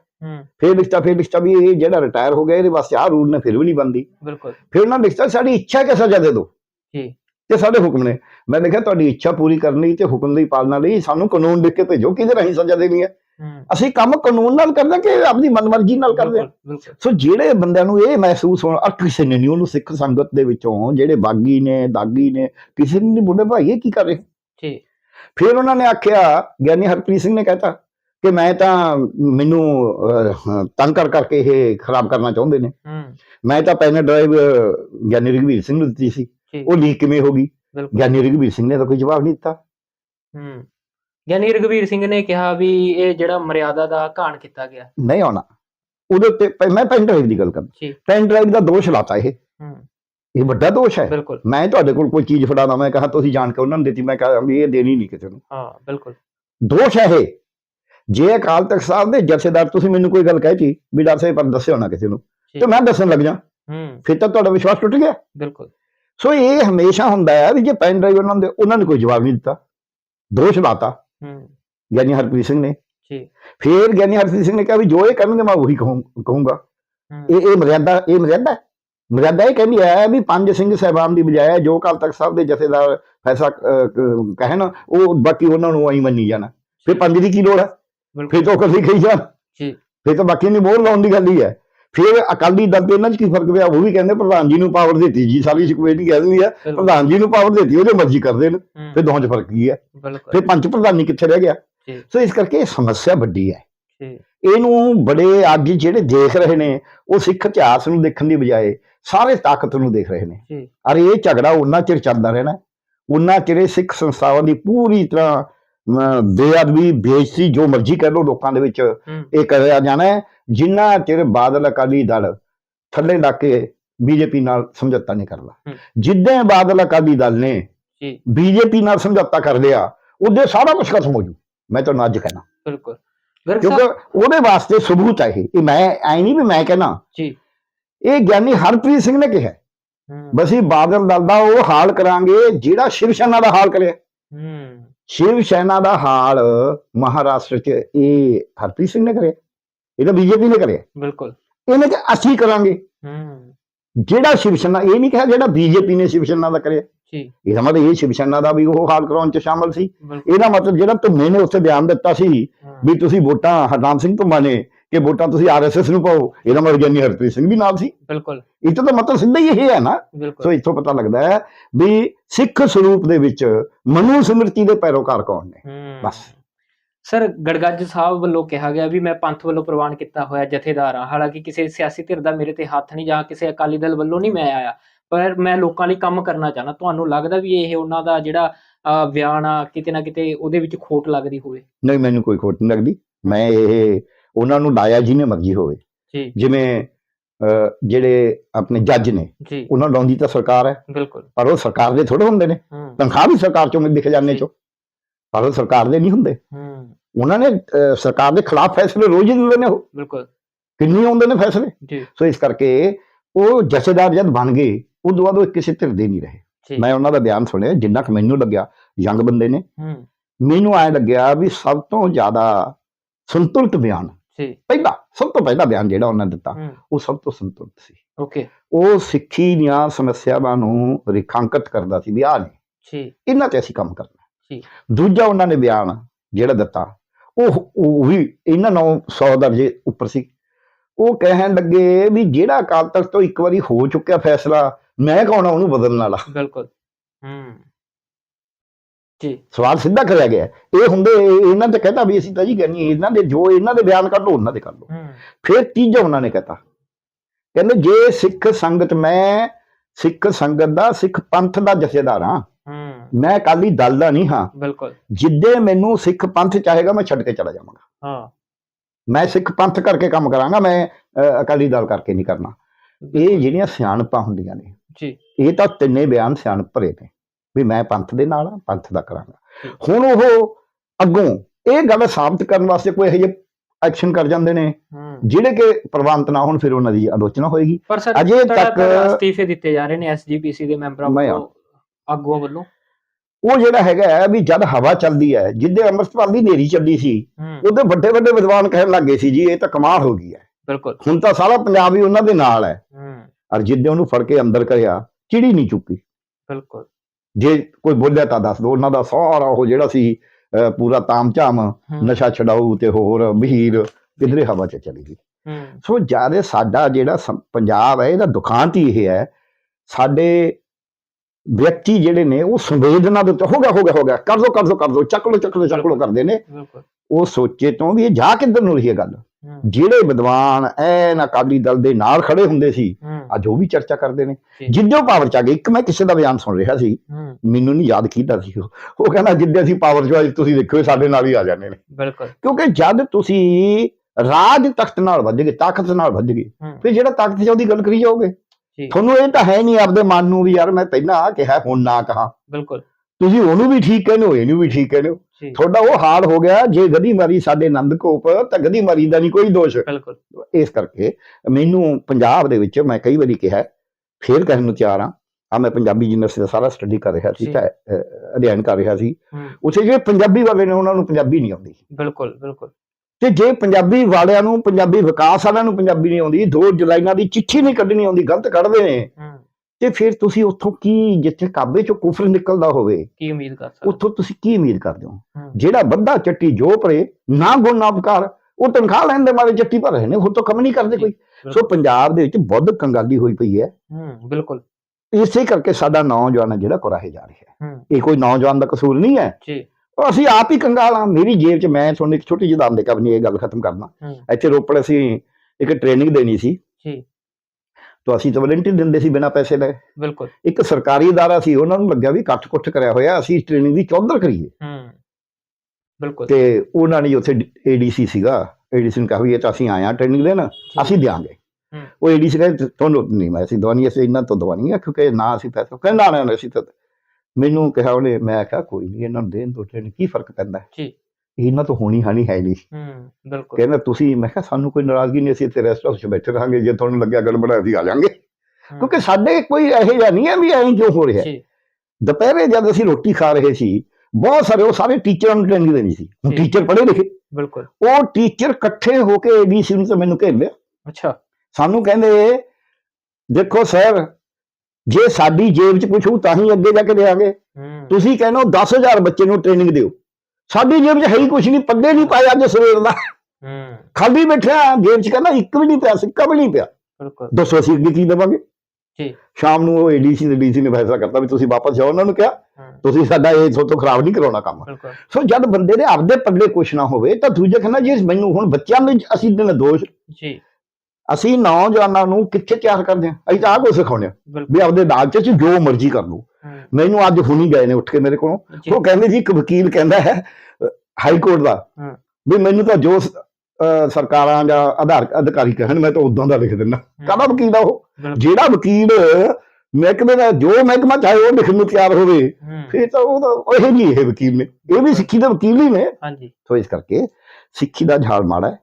ਫਿਰ ਲਿਖਤਾ ਫਿਰ ਲਿਖਤਾ ਵੀ ਇਹ ਜਿਹੜਾ ਰਿਟਾਇਰ ਹੋ ਗਿਆ ਇਹਦੇ ਵਾਸਤੇ ਆਹ ਰੂਲ ਨੇ ਫਿਰ ਵੀ ਨਹੀਂ ਬੰਦੀ ਬਿਲਕੁਲ। ਫਿਰ ਉਹਨਾਂ ਨੇ ਲਿਖਤਾ ਸਾਡੀ ਇੱਛਾ ਕਿ ਸਜ਼ਾ ਦੇ ਦਿਓ ਜੀ। ਤੇ ਸਾਡੇ ਹੁਕਮ ਨੇ। ਮੈਂ ਲਿਖਿਆ ਤੁਹਾਡੀ ਇੱਛਾ ਪੂਰੀ ਕਰਨ ਲਈ ਤੇ ਹੁਕਮ ਦੀ ਪਾਲਣਾ ਲਈ ਸਾਨੂੰ ਕਾਨੂੰਨ ਲਿਖ ਕੇ ਭੇਜੋ ਕਿਹਦੇ ਰਾਹੀਂ ਸਜ਼ਾ ਦੇਣੀ ਹੂੰ? ਅਸੀਂ ਕੰਮ ਕਾਨੂੰਨ ਨਾਲ ਕਰਦੇ ਕਿ ਆਪਣੀ ਮਨਮਰਜ਼ੀ ਨਾਲ ਕਰਦੇ ਸੋ ਜਿਹੜੇ ਬੰਦਿਆਂ ਨੂੰ ਇਹ ਮਹਿਸੂਸ ਹੋਣ ਅਰ ਕਿਸੇ ਨੇ ਨਹੀਂ ਉਹਨੂੰ ਸਿੱਖ ਸੰਗਤ ਦੇ ਵਿੱਚੋਂ ਜਿਹੜੇ ਬਾਗੀ ਨੇ ਦਾਗੀ ਨੇ ਕਿਸੇ ਨੇ ਨਹੀਂ ਬੋਲੇ ਭਾਈ ਇਹ ਕੀ ਕਰ ਰਹੇ? ਜੀ। ਫਿਰ ਉਹਨਾਂ ਨੇ ਆਖਿਆ ਗਿਆਨੀ ਹਰਪ੍ਰੀਤ ਸਿੰਘ ਨੇ ਕਹਿਤਾ ਕਿ ਮੈਂ ਤਾਂ ਮੈਨੂੰ ਤੰਗ ਕਰ ਕਰਕੇ ਇਹ ਖਰਾਬ ਕਰਨਾ ਚਾਹੁੰਦੇ ਨੇ। ਮੈਂ ਤਾਂ ਪੈਨ ਡਰਾਈਵ ਗਿਆਨੀ ਰਘਵੀਰ ਸਿੰਘ ਨੂੰ ਦਿੱਤੀ ਸੀ। ਉਹ ਲੀਕ ਕਿਵੇਂ ਹੋ ਗਈ? ਗਿਆਨੀ ਰਘਵੀਰ ਸਿੰਘ ਨੇ ਤਾਂ ਕੋਈ ਜਵਾਬ ਨਹੀਂ ਦਿੱਤਾ। ਯਾਨੀ ਰਘਵੀਰ ਸਿੰਘ ਨੇ ਕਿਹਾ ਵੀ ਇਹ ਜਿਹੜਾ ਮਰਿਆਦਾ ਦਾ ਘਾਣ ਕੀਤਾ ਗਿਆ। ਨਹੀਂ ਆਉਣਾ। ਉਹਦੇ ਉੱਤੇ ਪ- ਮੈਂ ਪੈਨ ਡਰਾਈਵ ਦੀ ਗੱਲ ਕਰਦਾ। ਜੀ। ਪੈਨ ਡਰਾਈਵ ਦਾ ਦੋਸ਼ ਲਾਤਾ ਇਹ। ਹੂੰ। ਇਹ ਵੱਡਾ ਦੋਸ਼ ਹੈ। ਬਿਲਕੁਲ। ਮੈਂ ਤੁਹਾਡੇ ਕੋਲ ਕੋਈ ਚੀਜ਼ ਫੜਾਦਾ ਮੈਂ ਕਹਾ ਤੁਸੀਂ ਜਾਣ ਕੇ ਉਹਨਾਂ ਨੂੰ ਦਿੱਤੀ ਮੈਂ ਕਹਾ ਵੀ ਇਹ ਦੇਣੀ ਨਹੀਂ ਕਿਸੇ ਨੂੰ। ਹਾਂ ਬਿਲਕੁਲ। ਦੋਸ਼ ਹੈ ਇਹ। ਜੇ ਅਕਾਲ ਤਖਤ ਸਾਹਿਬ ਦੇ ਜਥੇਦਾਰ ਤੁਸੀਂ ਮੈਨੂੰ ਕੋਈ ਗੱਲ ਕਹਿਤੀ ਵੀ ਡਾਕਟਰ ਸਾਹਿਬ ਪਰ ਦੱਸਿਓ ਨਾ ਕਿਸੇ ਨੂੰ ਜੀ। ਤੇ ਮੈਂ ਦੱਸਣ ਲੱਗ ਜਾ ਹੂੰ। ਫਿਰ ਤਾਂ ਤੁਹਾਡਾ ਵਿਸ਼ਵਾਸ ਟੁੱਟ ਗਿਆ। ਬਿਲਕੁਲ। ਸੋ ਇਹ ਹਮੇਸ਼ਾ ਹੁੰਦਾ ਹੈ ਵੀ ਜੇ ਪੈਨ ਡਰਾਈਵ ਉਹਨਾਂ ਦੇ ਉਹਨਾਂ ਨੇ ਕੋਈ ਜਵਾਬ ਨਹੀਂ ਦਿੱਤਾ। ਦੋਸ਼ ਲਾਤਾ। ਹੂੰ। ਗਿਆਨੀ ਹਰਪ੍ਰੀਤ ਸਿੰਘ ਨੇ। ਜੀ। ਫਿਰ ਗਿਆਨੀ ਹਰਪ੍ਰੀਤ ਸਿੰਘ ਨੇ ਕਿਹਾ ਵੀ ਜੋ ਇਹ ਕਰਨਗੇ ਮੈਂ ਉਹੀ ਕਹੂੰ ਕਹੂੰਗਾ। ਇਹ ਇਹ ਮਰਿਆਦਾ ਇਹ ਮਰਿਆਦਾ। ਮਰਿਆਦਾ ਇਹ ਕਹਿੰਦੀ ਹੈ ਵੀ ਪੰਜ ਸਿੰਘ ਸਾਹਿਬਾਨ ਦੀ ਬਜਾਏ ਜੋ ਅਕਾਲ ਤਖਤ ਸਾਹਿਬ ਦੇ ਜਥੇਦਾਰ ਫੈਸਲਾ ਕਹਿਣ ਉਹ ਬਾਕੀ ਉਹਨਾਂ ਨੂੰ ਆਈ ਮੰਨੀ ਜਾਣਾ। ਫਿਰ ਪੰਜ ਦੀ ਕੀ ਲੋੜ ਹੈ? ਫਿਰ ਤਾਂ ਉਹ ਇਕੱਲੀ ਕਹੀ ਜਾਣ। ਜੀ। ਫਿਰ ਤਾਂ ਬਾਕੀ ਨਹੀਂ ਮੋਹਰ ਲਾਉਣ ਦੀ ਗੱਲ ਹੀ ਹੈ। ਫਿਰ ਅਕਾਲੀ ਦਲ ਤੇ ਇਹਨਾਂ 'ਚ ਕੀ ਫ਼ਰਕ ਪਿਆ? ਉਹ ਵੀ ਕਹਿੰਦੇ ਪ੍ਰਧਾਨ ਜੀ ਨੂੰ ਪਾਵਰ ਦਿੱਤੀ ਜੀ ਸਾਰੀ ਕਮੇਟੀ ਕਹਿ ਦਿੰਦੀ ਬਿਲਕੁਲ। ਪ੍ਰਧਾਨ ਜੀ ਨੂੰ ਪਾਵਰ ਦਿੱਤੀ ਉਹਦੇ ਮਰਜ਼ੀ ਕਰਦੇ ਨੇ ਫਿਰ ਦੋਹਾਂ 'ਚ ਫ਼ਰਕ ਕੀ ਹੈ ਫਿਰ ਪੰਜ ਪ੍ਰਧਾਨੀ ਕਿੱਥੇ ਰਹਿ ਗਿਆ। ਸੋ ਇਸ ਕਰਕੇ ਇਹ ਸਮੱਸਿਆ ਵੱਡੀ ਹੈ। ਇਹਨੂੰ ਬੜੇ ਅੱਜ ਜਿਹੜੇ ਦੇਖ ਰਹੇ ਨੇ ਉਹ ਸਿੱਖ ਇਤਿਹਾਸ ਨੂੰ ਦੇਖਣ ਦੀ ਬਜਾਏ ਸਾਰੇ ਤਾਕਤ ਨੂੰ ਦੇਖ ਰਹੇ ਨੇ। ਅਰੇ ਇਹ ਝਗੜਾ ਉਹਨਾਂ ਚਿਰ ਚੱਲਦਾ ਰਹਿਣਾ ਉਹਨਾਂ ਚਿਰ ਸਿੱਖ ਸੰਸਥਾਵਾਂ ਦੀ ਪੂਰੀ ਤਰ੍ਹਾਂ ਬੇਅਦਬੀ ਬੇਇੱਜ਼ਤੀ ਜੋ ਮਰਜ਼ੀ ਕਰ ਲੋ ਲੋਕਾਂ ਦੇ ਵਿੱਚ ਇਹ ਕਰਿਆ ਜਾਣਾ ਹੈ। ਜਿੰਨਾ ਚਿਰ ਬਾਦਲ ਅਕਾਲੀ ਦਲ ਥੱਲੇ ਲਾ ਕੇ ਬੀਜੇਪੀ ਨਾਲ ਸਮਝੌਤਾ ਨਹੀਂ ਕਰਦਾ। ਜਿੱਦਾਂ ਬਾਦਲ ਅਕਾਲੀ ਦਲ ਨੇ ਜੀ। ਬੀਜੇਪੀ ਨਾਲ ਸਮਝੌਤਾ ਕਰ ਲਿਆ ਉਹਦੇ ਸਾਰਾ ਕੁਝ ਖਤਮ ਹੋ ਜੂ। ਮੈਂ ਤੁਹਾਨੂੰ ਅੱਜ ਕਹਿਣਾ। ਬਿਲਕੁਲ। ਕਿਉਂਕਿ ਉਹਦੇ ਵਾਸਤੇ ਸਬੂਤ ਹੈ ਇਹ। ਮੈਂ ਐ ਨਹੀਂ ਵੀ ਮੈਂ ਕਹਿਣਾ। ਜੀ। ਇਹ ਗਿਆਨੀ ਹਰਪ੍ਰੀਤ ਸਿੰਘ ਨੇ ਕਿਹਾ ਬਸ ਇਹ ਬਾਦਲ ਦਲ ਦਾ ਉਹ ਹਾਲ ਕਰਾਂਗੇ ਜਿਹੜਾ ਸ਼ਿਵ ਸੈਨਾ ਦਾ ਹਾਲ ਕਰਿਆ। ਸ਼ਿਵ ਸੈਨਾ ਦਾ ਹਾਲ ਮਹਾਰਾਸ਼ਟਰ 'ਚ ਇਹ ਹਰਪ੍ਰੀਤ ਸਿੰਘ ਨੇ ਕਰਿਆ। ਇਹ ਤਾਂ ਬੀਜੇਪੀ ਨੇ ਕਰਿਆ। ਬਿਲਕੁਲ। ਇਹਨੇ ਕਿ ਅਸੀਂ ਕਰਾਂਗੇ। ਹੂੰ। ਜਿਹੜਾ ਸ਼ਿਵ ਸੈਨਾ ਇਹ ਨਹੀਂ ਕਿਹਾ ਜਿਹੜਾ ਬੀਜੇਪੀ ਨੇ ਸ਼ਿਵ ਸੈਨਾ ਦਾ ਕਰਿਆ। ਜੀ। ਇਹਦਾ ਮਤਲਬ ਇਹ ਸ਼ਿਵ ਸੈਨਾ ਦਾ ਵੀ ਉਹ ਹਾਲ ਕਰਾਉਣ 'ਚ ਸ਼ਾਮਲ ਸੀ। ਇਹਦਾ ਮਤਲਬ ਜਿਹੜਾ ਧੁੰਮੇ ਨੇ ਉੱਥੇ ਬਿਆਨ ਦਿੱਤਾ ਸੀ ਵੀ ਤੁਸੀਂ ਵੋਟਾਂ ਹਰਨਾਮ ਸਿੰਘ ਧੁੰਮਾ ਨੇ ਕਿ ਵੋਟਾਂ ਤੁਸੀਂ ਆਰਐਸਐਸ ਨੂੰ ਪਾਓ। ਇਹਦਾ ਮਤਲਬ ਗਿਆਨੀ ਹਰਪ੍ਰੀਤ ਸਿੰਘ ਵੀ ਨਾਲ ਸੀ। ਬਿਲਕੁਲ। ਇਹ ਤਾਂ ਮਤਲਬ ਸਿੱਧਾ ਹੀ ਇਹ ਹੈ ਨਾ। ਸੋ ਇੱਥੋਂ ਪਤਾ ਲੱਗਦਾ ਹੈ ਵੀ ਸਿੱਖ ਸਰੂਪ ਦੇ ਵਿੱਚ ਮਨੂ ਸਮ੍ਰਿਤੀ ਦੇ ਪੈਰੋਕਾਰ ਕੌਣ ਨੇ? ਬਸ। ਸਰ ਗੜਗੱਜ ਸਾਹਿਬ ਵੱਲੋਂ ਕਿਹਾ ਗਿਆ ਵੀ ਮੈਂ ਪੰਥ ਵੱਲੋਂ ਪ੍ਰਵਾਨ ਕੀਤਾ ਹੋਇਆ ਜਥੇਦਾਰ ਹਾਂ। ਹਾਲਾਂਕਿ ਕਿਸੇ ਸਿਆਸੀ ਧਿਰ ਦਾ ਮੇਰੇ ਤੇ ਹੱਥ ਨਹੀਂ ਜਾਂ ਕਿਸੇ ਅਕਾਲੀ ਦਲ ਵੱਲੋਂ ਨਹੀਂ ਮੈਂ ਆਇਆ। ਪਰ ਮੈਂ ਲੋਕਾਂ ਲਈ ਕੰਮ ਕਰਨਾ ਚਾਹਨਾ ਤੁਹਾਨੂੰ ਲੱਗਦਾ ਵੀ ਇਹ ਉਹਨਾਂ ਦਾ ਜਿਹੜਾ ਬਿਆਨ ਆ ਕਿਤੇ ਨਾ ਕਿਤੇ ਉਹਦੇ ਵਿੱਚ ਖੋਟ ਲੱਗਦੀ ਹੋਵੇ? ਨਹੀਂ ਮੈਨੂੰ ਕੋਈ ਖੋਟ ਨਹੀਂ ਲੱਗਦੀ। ਮੈਂ ਇਹ ਉਹਨਾਂ ਨੂੰ ਲਾਇਆ ਜਿਹਨੇ ਮਰਜ਼ੀ ਹੋਵੇ। ਜੀ। ਜਿਵੇਂ ਜਿਹੜੇ ਆਪਣੇ ਜੱਜ ਨੇ ਉਹਨਾਂ ਲਾਉਂਦੀ ਤਾਂ ਸਰਕਾਰ ਹੈ। ਬਿਲਕੁਲ। ਪਰ ਉਹ ਸਰਕਾਰ ਦੇ ਥੋੜੇ ਹੁੰਦੇ ਨੇ। ਤਨਖਾਹ ਵੀ ਸਰਕਾਰ ਚੋਂ ਦਿਖ ਜਾਂਦੇ ਚੋਂ। ਪਰ ਉਹ ਸਰਕਾਰ ਦੇ ਨਹੀਂ ਹੁੰਦੇ। ਹੂੰ। ਉਹਨਾਂ ਨੇ ਸਰਕਾਰ ਦੇ ਖਿਲਾਫ ਫੈਸਲੇ ਰੋਜ਼ ਹੀ ਦਿੰਦੇ ਨੇ ਉਹ। ਬਿਲਕੁਲ। ਕਿੰਨੀ ਆਉਂਦੇ ਨੇ ਫੈਸਲੇ? ਜੀ। ਸੋ ਇਸ ਕਰਕੇ ਉਹ ਜਥੇਦਾਰ ਜਦ ਬਣ ਗਏ ਉਦੋਂ ਬਾਅਦ ਉਹ ਕਿਸੇ ਧਿਰ ਦੇ ਨਹੀਂ ਰਹੇ। ਮੈਂ ਉਹਨਾਂ ਦਾ ਬਿਆਨ ਸੁਣਿਆ ਜਿੰਨਾ ਕੁ ਮੈਨੂੰ ਲੱਗਿਆ ਯੰਗ ਬੰਦੇ ਨੇ। ਹੂੰ। ਮੈਨੂੰ ਐ ਲੱਗਿਆ ਵੀ ਸਭ ਤੋਂ ਜ਼ਿਆਦਾ ਸੰਤੁਲਿਤ ਬਿਆਨ ਜੀ। ਪਹਿਲਾ ਸਭ ਤੋਂ ਪਹਿਲਾ ਬਿਆਨ ਜਿਹੜਾ ਉਹਨਾਂ ਨੇ ਦਿੱਤਾ ਉਹ ਸਭ ਤੋਂ ਸੰਤੁਲਿਤ ਸੀ। ਓਕੇ। ਉਹ ਸਿੱਖੀ ਦੀਆਂ ਸਮੱਸਿਆਵਾਂ ਨੂੰ ਰੇਖਾਂਕਿਤ ਕਰਦਾ ਸੀ ਵੀ ਆਹ ਨੇ ਜੀ ਇਹਨਾਂ ਤੇ ਅਸੀਂ ਕੰਮ ਕਰਨਾ। ਜੀ। ਦੂਜਾ ਉਹਨਾਂ ਨੇ ਬਿਆਨ ਜਿਹੜਾ ਦਿੱਤਾ ਉਹ ਉਹ ਵੀ ਇਹਨਾਂ ਨੂੰ 100 ਦਰਜੇ ਉੱਪਰ ਸੀ। ਉਹ ਕਹਿਣ ਲੱਗੇ ਵੀ ਜਿਹੜਾ ਅਕਾਲ ਤਖਤ ਤੋਂ ਇੱਕ ਵਾਰੀ ਹੋ ਚੁੱਕਿਆ ਫੈਸਲਾ ਮੈਂ ਕੌਣ ਆ ਉਹਨੂੰ ਬਦਲਣ ਵਾਲਾ। ਬਿਲਕੁਲ। ਹੂੰ। ਜੀ। ਸਵਾਲ ਸਿੱਧਾ ਕਰਿਆ ਗਿਆ। ਇਹ ਹੁੰਦੇ ਇਹਨਾਂ ਤੇ ਕਹਿੰਦਾ ਵੀ ਅਸੀਂ ਤਾਂ ਜੀ ਕਰਨੀ ਇਹਨਾਂ ਦੇ ਜੋ ਇਹਨਾਂ ਦੇ ਬਿਆਨ ਕਰ ਲਓ ਉਹਨਾਂ ਦੇ ਕਰ ਲਓ। ਫਿਰ ਤੀਜਾ ਉਹਨਾਂ ਨੇ ਕਹਤਾ ਕਹਿੰਦੇ ਜੇ ਸਿੱਖ ਸੰਗਤ ਮੈਂ ਸਿੱਖ ਸੰਗਤ ਦਾ ਸਿੱਖ ਪੰਥ ਦਾ ਜਥੇਦਾਰ ਹੂੰ ਮੈਂ ਅਕਾਲੀ ਦਲ ਦਾ ਨਹੀਂ ਹਾਂ। ਬਿਲਕੁਲ। ਜਿੱਦੇ ਮੈਨੂੰ ਸਿੱਖ ਪੰਥ ਚਾਹੇਗਾ ਮੈਂ ਛੱਡ ਕੇ ਚਲਾ ਜਾਵਾਂਗਾ। ਹਾਂ। ਮੈਂ ਸਿੱਖ ਪੰਥ ਕਰਕੇ ਕੰਮ ਕਰਾਂਗਾ ਮੈਂ ਅਕਾਲੀ ਦਲ ਕਰਕੇ ਨਹੀਂ ਕਰਨਾ। ਇਹ ਜਿਹੜੀਆਂ ਸਿਆਣਪਾਂ ਹੁੰਦੀਆਂ ਨੇ ਜੀ। ਇਹ ਤਾਂ ਤਿੰਨੇ ਬਿਆਨ ਸਿਆਣਪ ਭਰੇ ਨੇ ਵੀ ਮੈਂ ਪੰਥ ਦੇ ਨਾਲ ਆ ਪੰਥ ਦਾ ਕਰਾਂਗਾ। ਹੁਣ ਉਹ ਅੱਗੋਂ ਇਹ ਗੱਲ ਸਾਬਤ ਕਰਨ ਵਾਸਤੇ ਕੋਈ ਇਹੋ ਜਿਹੇ ਐਕਸ਼ਨ ਕਰ ਜਾਂਦੇ ਨੇ ਜਿਹੜੇ ਕਿ ਪ੍ਰਵਾਨਤ ਨਾ ਹੋਣ ਫਿਰ ਉਹਨਾਂ ਦੀ ਆਲੋਚਨਾ ਹੋਏਗੀ। ਅਜੇ ਤੱਕ- ਅਸਤੀਫੇ ਦਿੱਤੇ ਜਾ ਰਹੇ ਨੇ ਐਸਜੀਪੀਸੀ ਦੇ ਮੈਂਬਰਾਂ ਵੱਲੋਂ। ਆਗੂਆਂ ਵੱਲੋਂ? ਉਹ ਜਿਹੜਾ ਹੈਗਾ ਹੈ ਵੀ ਜਦ ਹਵਾ ਚੱਲਦੀ ਹੈ ਜਿੱਦੇ ਅੰਮ੍ਰਿਤਪਾਲ ਦੀ ਨੇਰੀ ਚੱਲਦੀ ਸੀ ਉਹਦੇ ਵੱਡੇ ਵੱਡੇ ਵਿਦਵਾਨ ਕਹਿਣ ਲੱਗੇ ਸੀ ਜੀ ਇਹ ਤਾਂ ਕਮਾਲ ਹੋ ਗਈ ਹੈ। ਬਿਲਕੁਲ। ਹੁਣ ਤਾਂ ਸਾਰਾ ਪੰਜਾਬ ਹੀ ਉਹਨਾਂ ਦੇ ਨਾਲ ਹੈ। ਔਰ ਜਿੱਦੇ ਉਹਨੂੰ ਫੜ ਕੇ ਅੰਦਰ ਕਰਿਆ ਚਿੜੀ ਨਹੀਂ ਚੁੱਕੀ। ਬਿਲਕੁਲ। ਜੇ ਕੋਈ ਬੋਲਿਆ ਤਾਂ ਦੱਸ ਦੋ ਉਹਨਾਂ ਦਾ ਸਾਰਾ ਉਹ ਜਿਹੜਾ ਸੀ ਪੂਰਾ ਤਾਮਝਾਮ ਹੂੰ। ਨਸ਼ਾ ਛਡਾਊ ਤੇ ਹੋਰ ਬਹੀਰ ਕਿਧਰੇ ਹਵਾ 'ਚ ਚਲੀ ਗਈ। ਸੋ ਜ਼ਿਆਦਾ ਸਾਡਾ ਜਿਹੜਾ ਪੰਜਾਬ ਹੈ ਇਹਦਾ ਦੁਖਾਂਤ ਹੀ ਇਹ ਹੈ ਸਾਡੇ ਵਿਅਕਤੀ ਜਿਹੜੇ ਨੇ ਉਹ ਸੰਵੇਦਨਾ ਦੇ ਉੱਤੇ ਹੋ ਗਿਆ ਹੋ ਗਿਆ ਹੋ ਗਿਆ ਕਰ ਦੋ ਕਰ ਦੋ ਕਰ ਦੋ ਚੱਕ ਲੋ ਚੱਕ ਲੋ ਚੱਕ ਲੋ ਕਰਦੇ ਨੇ। ਉਹ ਸੋਚੇ ਤੋਂ ਵੀ ਇਹ ਜਾ ਕਿੱਧਰ ਨੂੰ ਰਹੀ ਹੈ ਗੱਲ? ਜਿਹੜੇ ਵਿਦਵਾਨ ਐਨ ਅਕਾਲੀ ਦਲ ਦੇ ਨਾਲ ਖੜੇ ਹੁੰਦੇ ਸੀ ਅੱਜ ਉਹ ਵੀ ਚਰਚਾ ਕਰਦੇ ਨੇ। ਜਿੱਦੋਂ ਪਾਵਰ ਚ ਆ ਗਏ ਇੱਕ ਮੈਂ ਕਿਸੇ ਦਾ ਬਿਆਨ ਸੁਣ ਰਿਹਾ ਸੀ ਮੈਨੂੰ ਨਹੀਂ ਯਾਦ ਕੀਤਾ ਸੀ ਉਹ। ਕਹਿੰਦਾ ਜਿੱਦੇ ਅਸੀਂ ਪਾਵਰ ਚ ਆਏ ਤੁਸੀਂ ਦੇਖਿਓ ਇਹ ਸਾਡੇ ਨਾਲ ਹੀ ਆ ਜਾਣੇ ਨੇ। ਬਿਲਕੁਲ। ਕਿਉਂਕਿ ਜਦ ਤੁਸੀਂ ਰਾਜ ਤਖਤ ਨਾਲ ਵੱਜ ਗਏ ਤਾਕਤ ਨਾਲ ਵੱਜ ਗਏ ਫਿਰ ਜਿਹੜਾ ਤਾਕਤ ਚ ਉਹਦੀ ਗੱਲ ਕਰੀ ਜਾਓਗੇ। ਤੁਹਾਨੂੰ ਇਹ ਤਾਂ ਹੈ ਨਹੀਂ ਆਪਦੇ ਮਨ ਨੂੰ ਵੀ ਯਾਰ ਮੈਂ ਪਹਿਲਾਂ ਆ ਕਿਹਾ ਹੁਣ ਨਾ ਕਹਾ। ਬਿਲਕੁਲ। ਤੁਸੀਂ ਉਹਨੂੰ ਵੀ ਠੀਕ ਕਹਿੰਦੇ ਹੋ ਇਹਨੂੰ ਵੀ ਠੀਕ ਕਹਿੰਦੇ ਹੋ ਤੁਹਾਡਾ ਉਹ ਹਾਲ ਹੋ ਗਿਆ ਜੇ ਗਦੀ ਮਾਰੀ ਸਾਡੇ ਆਨੰਦ ਕੋਪ ਤਾਂ ਗਦੀ ਮਾਰੀ ਦਾ ਨਹੀਂ ਕੋਈ ਦੋਸ਼। ਬਿਲਕੁਲ। ਇਸ ਕਰਕੇ ਮੈਨੂੰ ਪੰਜਾਬ ਦੇ ਵਿੱਚ ਮੈਂ ਕਈ ਵਾਰੀ ਕਿਹਾ ਫੇਰ ਕਹਿਣ ਨੂੰ ਤਿਆਰ ਹਾਂ। ਆ ਮੈਂ ਪੰਜਾਬੀ ਯੂਨੀਵਰਸਿਟੀ ਦਾ ਸਾਰਾ ਸਟੱਡੀ ਕਰ ਰਿਹਾ ਸੀ। ਤਾਂ ਅਧਿਐਨ ਕਰ ਰਿਹਾ ਸੀ। ਉਸੇ ਜਿਹੜੇ ਪੰਜਾਬੀ ਵਾਲੇ ਨੇ ਉਹਨਾਂ ਨੂੰ ਪੰਜਾਬੀ ਨਹੀਂ ਆਉਂਦੀ। ਬਿਲਕੁਲ ਬਿਲਕੁਲ। ਤੇ ਜੇ ਪੰਜਾਬੀ ਵਾਲਿਆਂ ਨੂੰ ਪੰਜਾਬੀ ਵਿਕਾਸ ਵਾਲਿਆਂ ਨੂੰ ਪੰਜਾਬੀ ਨਹੀਂ ਆਉਂਦੀ ਦੋ ਜੁਲਾਈਆਂ ਦੀ ਚਿੱਠੀ ਨਹੀਂ ਕੱਢਣੀ ਆਉਂਦੀ ਗਲਤ ਕੱਢਦੇ ਨੇ ਤੇ ਫਿਰ ਤੁਸੀਂ ਉੱਥੋਂ ਕੀ ਜਿੱਥੇ ਕਾਬੇ ਚੋਂ ਕੁਫਰ ਨਿਕਲਦਾ ਹੋਵੇ ਕੀ ਉਮੀਦ ਕਰ ਸਕਦੇ ਉੱਥੋਂ ਤੁਸੀਂ ਕੀ ਉਮੀਦ ਕਰਦੇ ਹੋ? ਜਿਹੜਾ ਬੰਦਾ ਚੱਟੀ ਜੋ ਪਰੇ ਨਾ ਗੁਣ ਨਾ ਵਿਕਾਰ ਉਹ ਤਨਖਾਹ ਲੈਣ ਦੇ ਮਾਰੇ ਚੱਟੀ ਭਰ ਰਹੇ ਨੇ ਹੋਰ ਤਾਂ ਕੰਮ ਨਹੀਂ ਕਰਦੇ ਕੋਈ। ਸੋ ਪੰਜਾਬ ਦੇ ਵਿੱਚ ਬਹੁਤ ਕੰਗਾਲੀ ਹੋਈ ਪਈ ਹੈ। ਹੂੰ ਬਿਲਕੁਲ। ਇਸੇ ਕਰਕੇ ਸਾਡਾ ਨੌਜਵਾਨ ਜਿਹੜਾ ਕੁਰਾਹੇ ਜਾ ਰਿਹਾ ਹੈ। ਇਹ ਕੋਈ ਨੌਜਵਾਨ ਦਾ ਕਸੂਰ ਨਹੀਂ ਹੈ। ਜੀ। ਉਹ ਅਸੀਂ ਆਪ ਹੀ ਕੰਗਾਲ ਹਾਂ ਮੇਰੀ ਜੇਬ 'ਚ ਮੈਂ ਤੁਹਾਨੂੰ ਇੱਕ ਛੋਟੀ ਜਿਹੀ ਦਾਮ ਦੇ ਕੇ ਆਪਣੀ ਇਹ ਗੱਲ ਖਤਮ ਕਰਨਾ ਇੱਥੇ ਰੋਪੜ ਅਸੀਂ ਇੱਕ ਟ੍ਰੇਨਿੰਗ ਦੇਣੀ ਸੀ। ਜੀ। ਤਾਂ ਅਸੀਂ ਤਾਂ ਵਲੰਟੀਅਰ ਦਿੰਦੇ ਸੀ ਬਿਨਾਂ ਪੈਸੇ ਲਏ। ਬਿਲਕੁਲ। ਇੱਕ ਸਰਕਾਰੀ ਅਦਾਰਾ ਸੀ ਉਹਨਾਂ ਨੂੰ ਲੱਗਿਆ ਵੀ ਇਕੱਠ ਕੁੱਠ ਕਰਿਆ ਹੋਇਆ ਅਸੀਂ ਟ੍ਰੇਨਿੰਗ ਦੀ ਚੌਧਰ ਕਰੀਏ। ਹੂੰ। ਬਿਲਕੁਲ। ਤੇ ਉਹਨਾਂ ਨੇ ਉੱਥੇ ਏਡੀਸੀ ਸੀਗਾ। ਏਡੀਸੀ ਨੂੰ ਕਿਹਾ ਵੀ ਇਹ ਤਾਂ ਅਸੀਂ ਆਏ ਆ ਟ੍ਰੇਨਿੰਗ ਦੇਣ ਅਸੀਂ ਦਿਆਂਗੇ। ਉਹ ਏਡੀਸੀ ਕਹਿੰਦੇ ਤੁਹਾਨੂੰ ਨਹੀਂ ਮੈਂ ਅਸੀਂ ਦਵਾਨੀ ਅਸੀਂ ਇਹਨਾਂ ਤੋਂ ਦਵਾਨੀ ਆ ਕਿਉਂਕਿ ਨਾ ਅਸੀਂ ਪੈਸੇ ਕਹਿੰਦਾ ਨਾ ਨਾ ਅਸੀਂ ਤਾਂ ਮੈਨੂੰ ਕਿਹਾ ਉਹਨੇ ਮੈਂ ਕਿਹਾ ਕੋਈ ਨਹੀਂ ਇਹਨਾਂ ਨੂੰ ਦੇਣ ਦੋ ਕੀ ਫ਼ਰਕ ਪੈਂਦਾ? ਹੈ? ਜੀ। ਇਹਨਾਂ ਤੋਂ ਹੋਣੀ ਹਾਨੀ ਹੈ ਨਹੀਂ ਹੂੰ ਬਿਲਕੁਲ। ਕਹਿੰਦਾ ਤੁਸੀਂ ਮੈਂ ਕਿਹਾ ਸਾਨੂੰ ਕੋਈ ਨਾਰਾਜ਼ਗੀ ਨਹੀਂ ਅਸੀਂ ਇੱਥੇ ਰੈਸਟ ਹਾਊਸ 'ਚ ਬੈਠੇ ਰਹਾਂਗੇ ਜੇ ਤੁਹਾਨੂੰ ਲੱਗਿਆ ਗੜਬੜਾ ਅਸੀਂ ਆ ਜਾਾਂਗੇ। ਕਿਉਂਕਿ ਸਾਡੇ ਕੋਈ ਇਹੋ ਜਿਹਾ ਨਹੀਂ ਹੈ ਵੀ ਐਂ ਕਿਉਂ ਹੋ ਰਿਹਾ ਜੀ। ਦੁਪਹਿਰੇ ਜਦ ਅਸੀਂ ਰੋਟੀ ਖਾ ਰਹੇ ਸੀ ਬਹੁਤ ਸਾਰੇ ਉਹ ਸਾਰੇ ਟੀਚਰਾਂ ਨੂੰ ਟ੍ਰੇਨਿੰਗ ਦੇਣੀ ਸੀ। ਟੀਚਰ ਪੜ੍ਹੇ ਲਿਖੇ। ਬਿਲਕੁਲ। ਉਹ ਟੀਚਰ ਇਕੱਠੇ ਹੋ ਕੇ ਏਬੀਸੀ ਨੂੰ ਤਾਂ ਮੈਨੂੰ ਘੇਰ ਲਿਆ। ਅੱਛਾ। ਸਾਨੂੰ ਕਹਿੰਦੇ ਦੇਖੋ ਸਰ ਜੇ ਸਾਡੀ ਜੇਬ 'ਚ ਕੁਝ ਹੋਊ ਤਾਂ ਹੀ ਅੱਗੇ ਜਾ ਕੇ ਦੇਾਂਗੇ ਹੂੰ। ਤੁਸੀਂ ਕਹਿੰਦੇ ਹੋ 10000 ਬੱਚੇ ਨੂੰ ਟ੍ਰੇਨਿੰਗ ਦਿਓ। ਸਾਡੀ ਜੇਬ 'ਚ ਹੈ ਹੀ ਕੁਝ ਨਹੀਂ ਪੱਲੇ ਨਹੀਂ ਪਾਇਆ ਅੱਜ ਸਵੇਰ ਦਾ। ਹੂੰ। ਖਾਲੀ ਬੈਠਿਆ ਜੇਬ 'ਚ ਕਹਿੰਦਾ ਇੱਕ ਵੀ ਨਹੀਂ ਪਿਆ ਸਿੱਕਾ ਵੀ ਨਹੀਂ ਪਿਆ। ਬਿਲਕੁਲ। ਦੱਸੋ ਅਸੀਂ ਅੱਗੇ ਕੀ ਦੇਵਾਂਗੇ? ਜੀ। ਸ਼ਾਮ ਨੂੰ ਉਹ ਏਡੀਸੀ ਦੇ ਡੀਸੀ ਨੇ ਫੈਸਲਾ ਕਰਤਾ ਵੀ ਤੁਸੀਂ ਵਾਪਸ ਜਾਓ ਉਹਨਾਂ ਨੂੰ ਕਿਹਾ ਹੂੰ। ਤੁਸੀਂ ਸਾਡਾ ਇਹ ਸੋਤੋਂ ਖਰਾਬ ਨਹੀਂ ਕਰਾਉਣਾ ਕੰਮ। ਸੋ ਜਦ ਬੰਦੇ ਦੇ ਆਪਦੇ ਪੱਲੇ ਕੁਛ ਨਾ ਹੋਵੇ ਤਾਂ ਦੂਜੇ ਕਹਿੰਦਾ ਜੀ ਮੈਨੂੰ ਹੁਣ ਬੱਚਿਆਂ ਨੂੰ ਅਸੀਂ ਦਿਨ ਦੋਸ਼। ਜੀ। ਅਸੀਂ ਨੌਜਵਾਨਾਂ ਨੂੰ ਕਿੱਥੇ ਤਿਆਰ ਕਰਦੇ ਹਾਂ? ਅਸੀਂ ਤਾਂ ਆਹ ਕੁਛ ਸਿਖਾਉਂਦੇ ਬਿਲਕੁਲ। ਵੀ ਆਪਦੇ ਦਾਗ ਚ ਜੋ ਮਰਜ਼ੀ ਕਰ ਲਓ। ਮੈਨੂੰ ਅੱਜ ਹੁਣੀ ਗਏ ਨੇ ਉੱਠ ਕੇ ਮੇਰੇ ਕੋਲੋਂ। ਉਹ ਕਹਿੰਦੇ ਜੀ ਇੱਕ ਵਕੀਲ ਕਹਿੰਦਾ ਹੈ ਹਾਈ ਕੋਰਟ ਦਾ। ਵੀ ਮੈਨੂੰ ਤਾਂ ਜੋ ਸਰਕਾਰਾਂ ਜਾਂ ਆਧਾਰ ਅਧਿਕਾਰੀ ਕਹਿਣ ਮੈਂ ਤਾਂ ਉਦਾਂ ਦਾ ਲਿਖ ਦਿੰਦਾ। ਕਾਹਦਾ ਵਕੀਲ ਆ ਉਹ? ਜਿਹੜਾ ਵਕੀਲ ਮਹਿਕਮੇ ਦਾ ਜੋ ਮਹਿਕਮਾ ਚਾਹੇ ਉਹ ਲਿਖਣ ਨੂੰ ਤਿਆਰ ਹੋਵੇ ਫਿਰ ਤਾਂ ਉਹ ਤਾਂ ਉਹ ਨਹੀਂ ਇਹ ਵਕੀਲ ਨੇ। ਇਹ ਵੀ ਸਿੱਖੀ ਦੇ ਵਕੀਲ ਹੀ ਨੇ। ਹਾਂਜੀ। ਸੋ ਇਸ ਕਰਕੇ ਸਿੱਖੀ ਦਾ ਝਾੜ ਮਾੜਾ ਹੈ।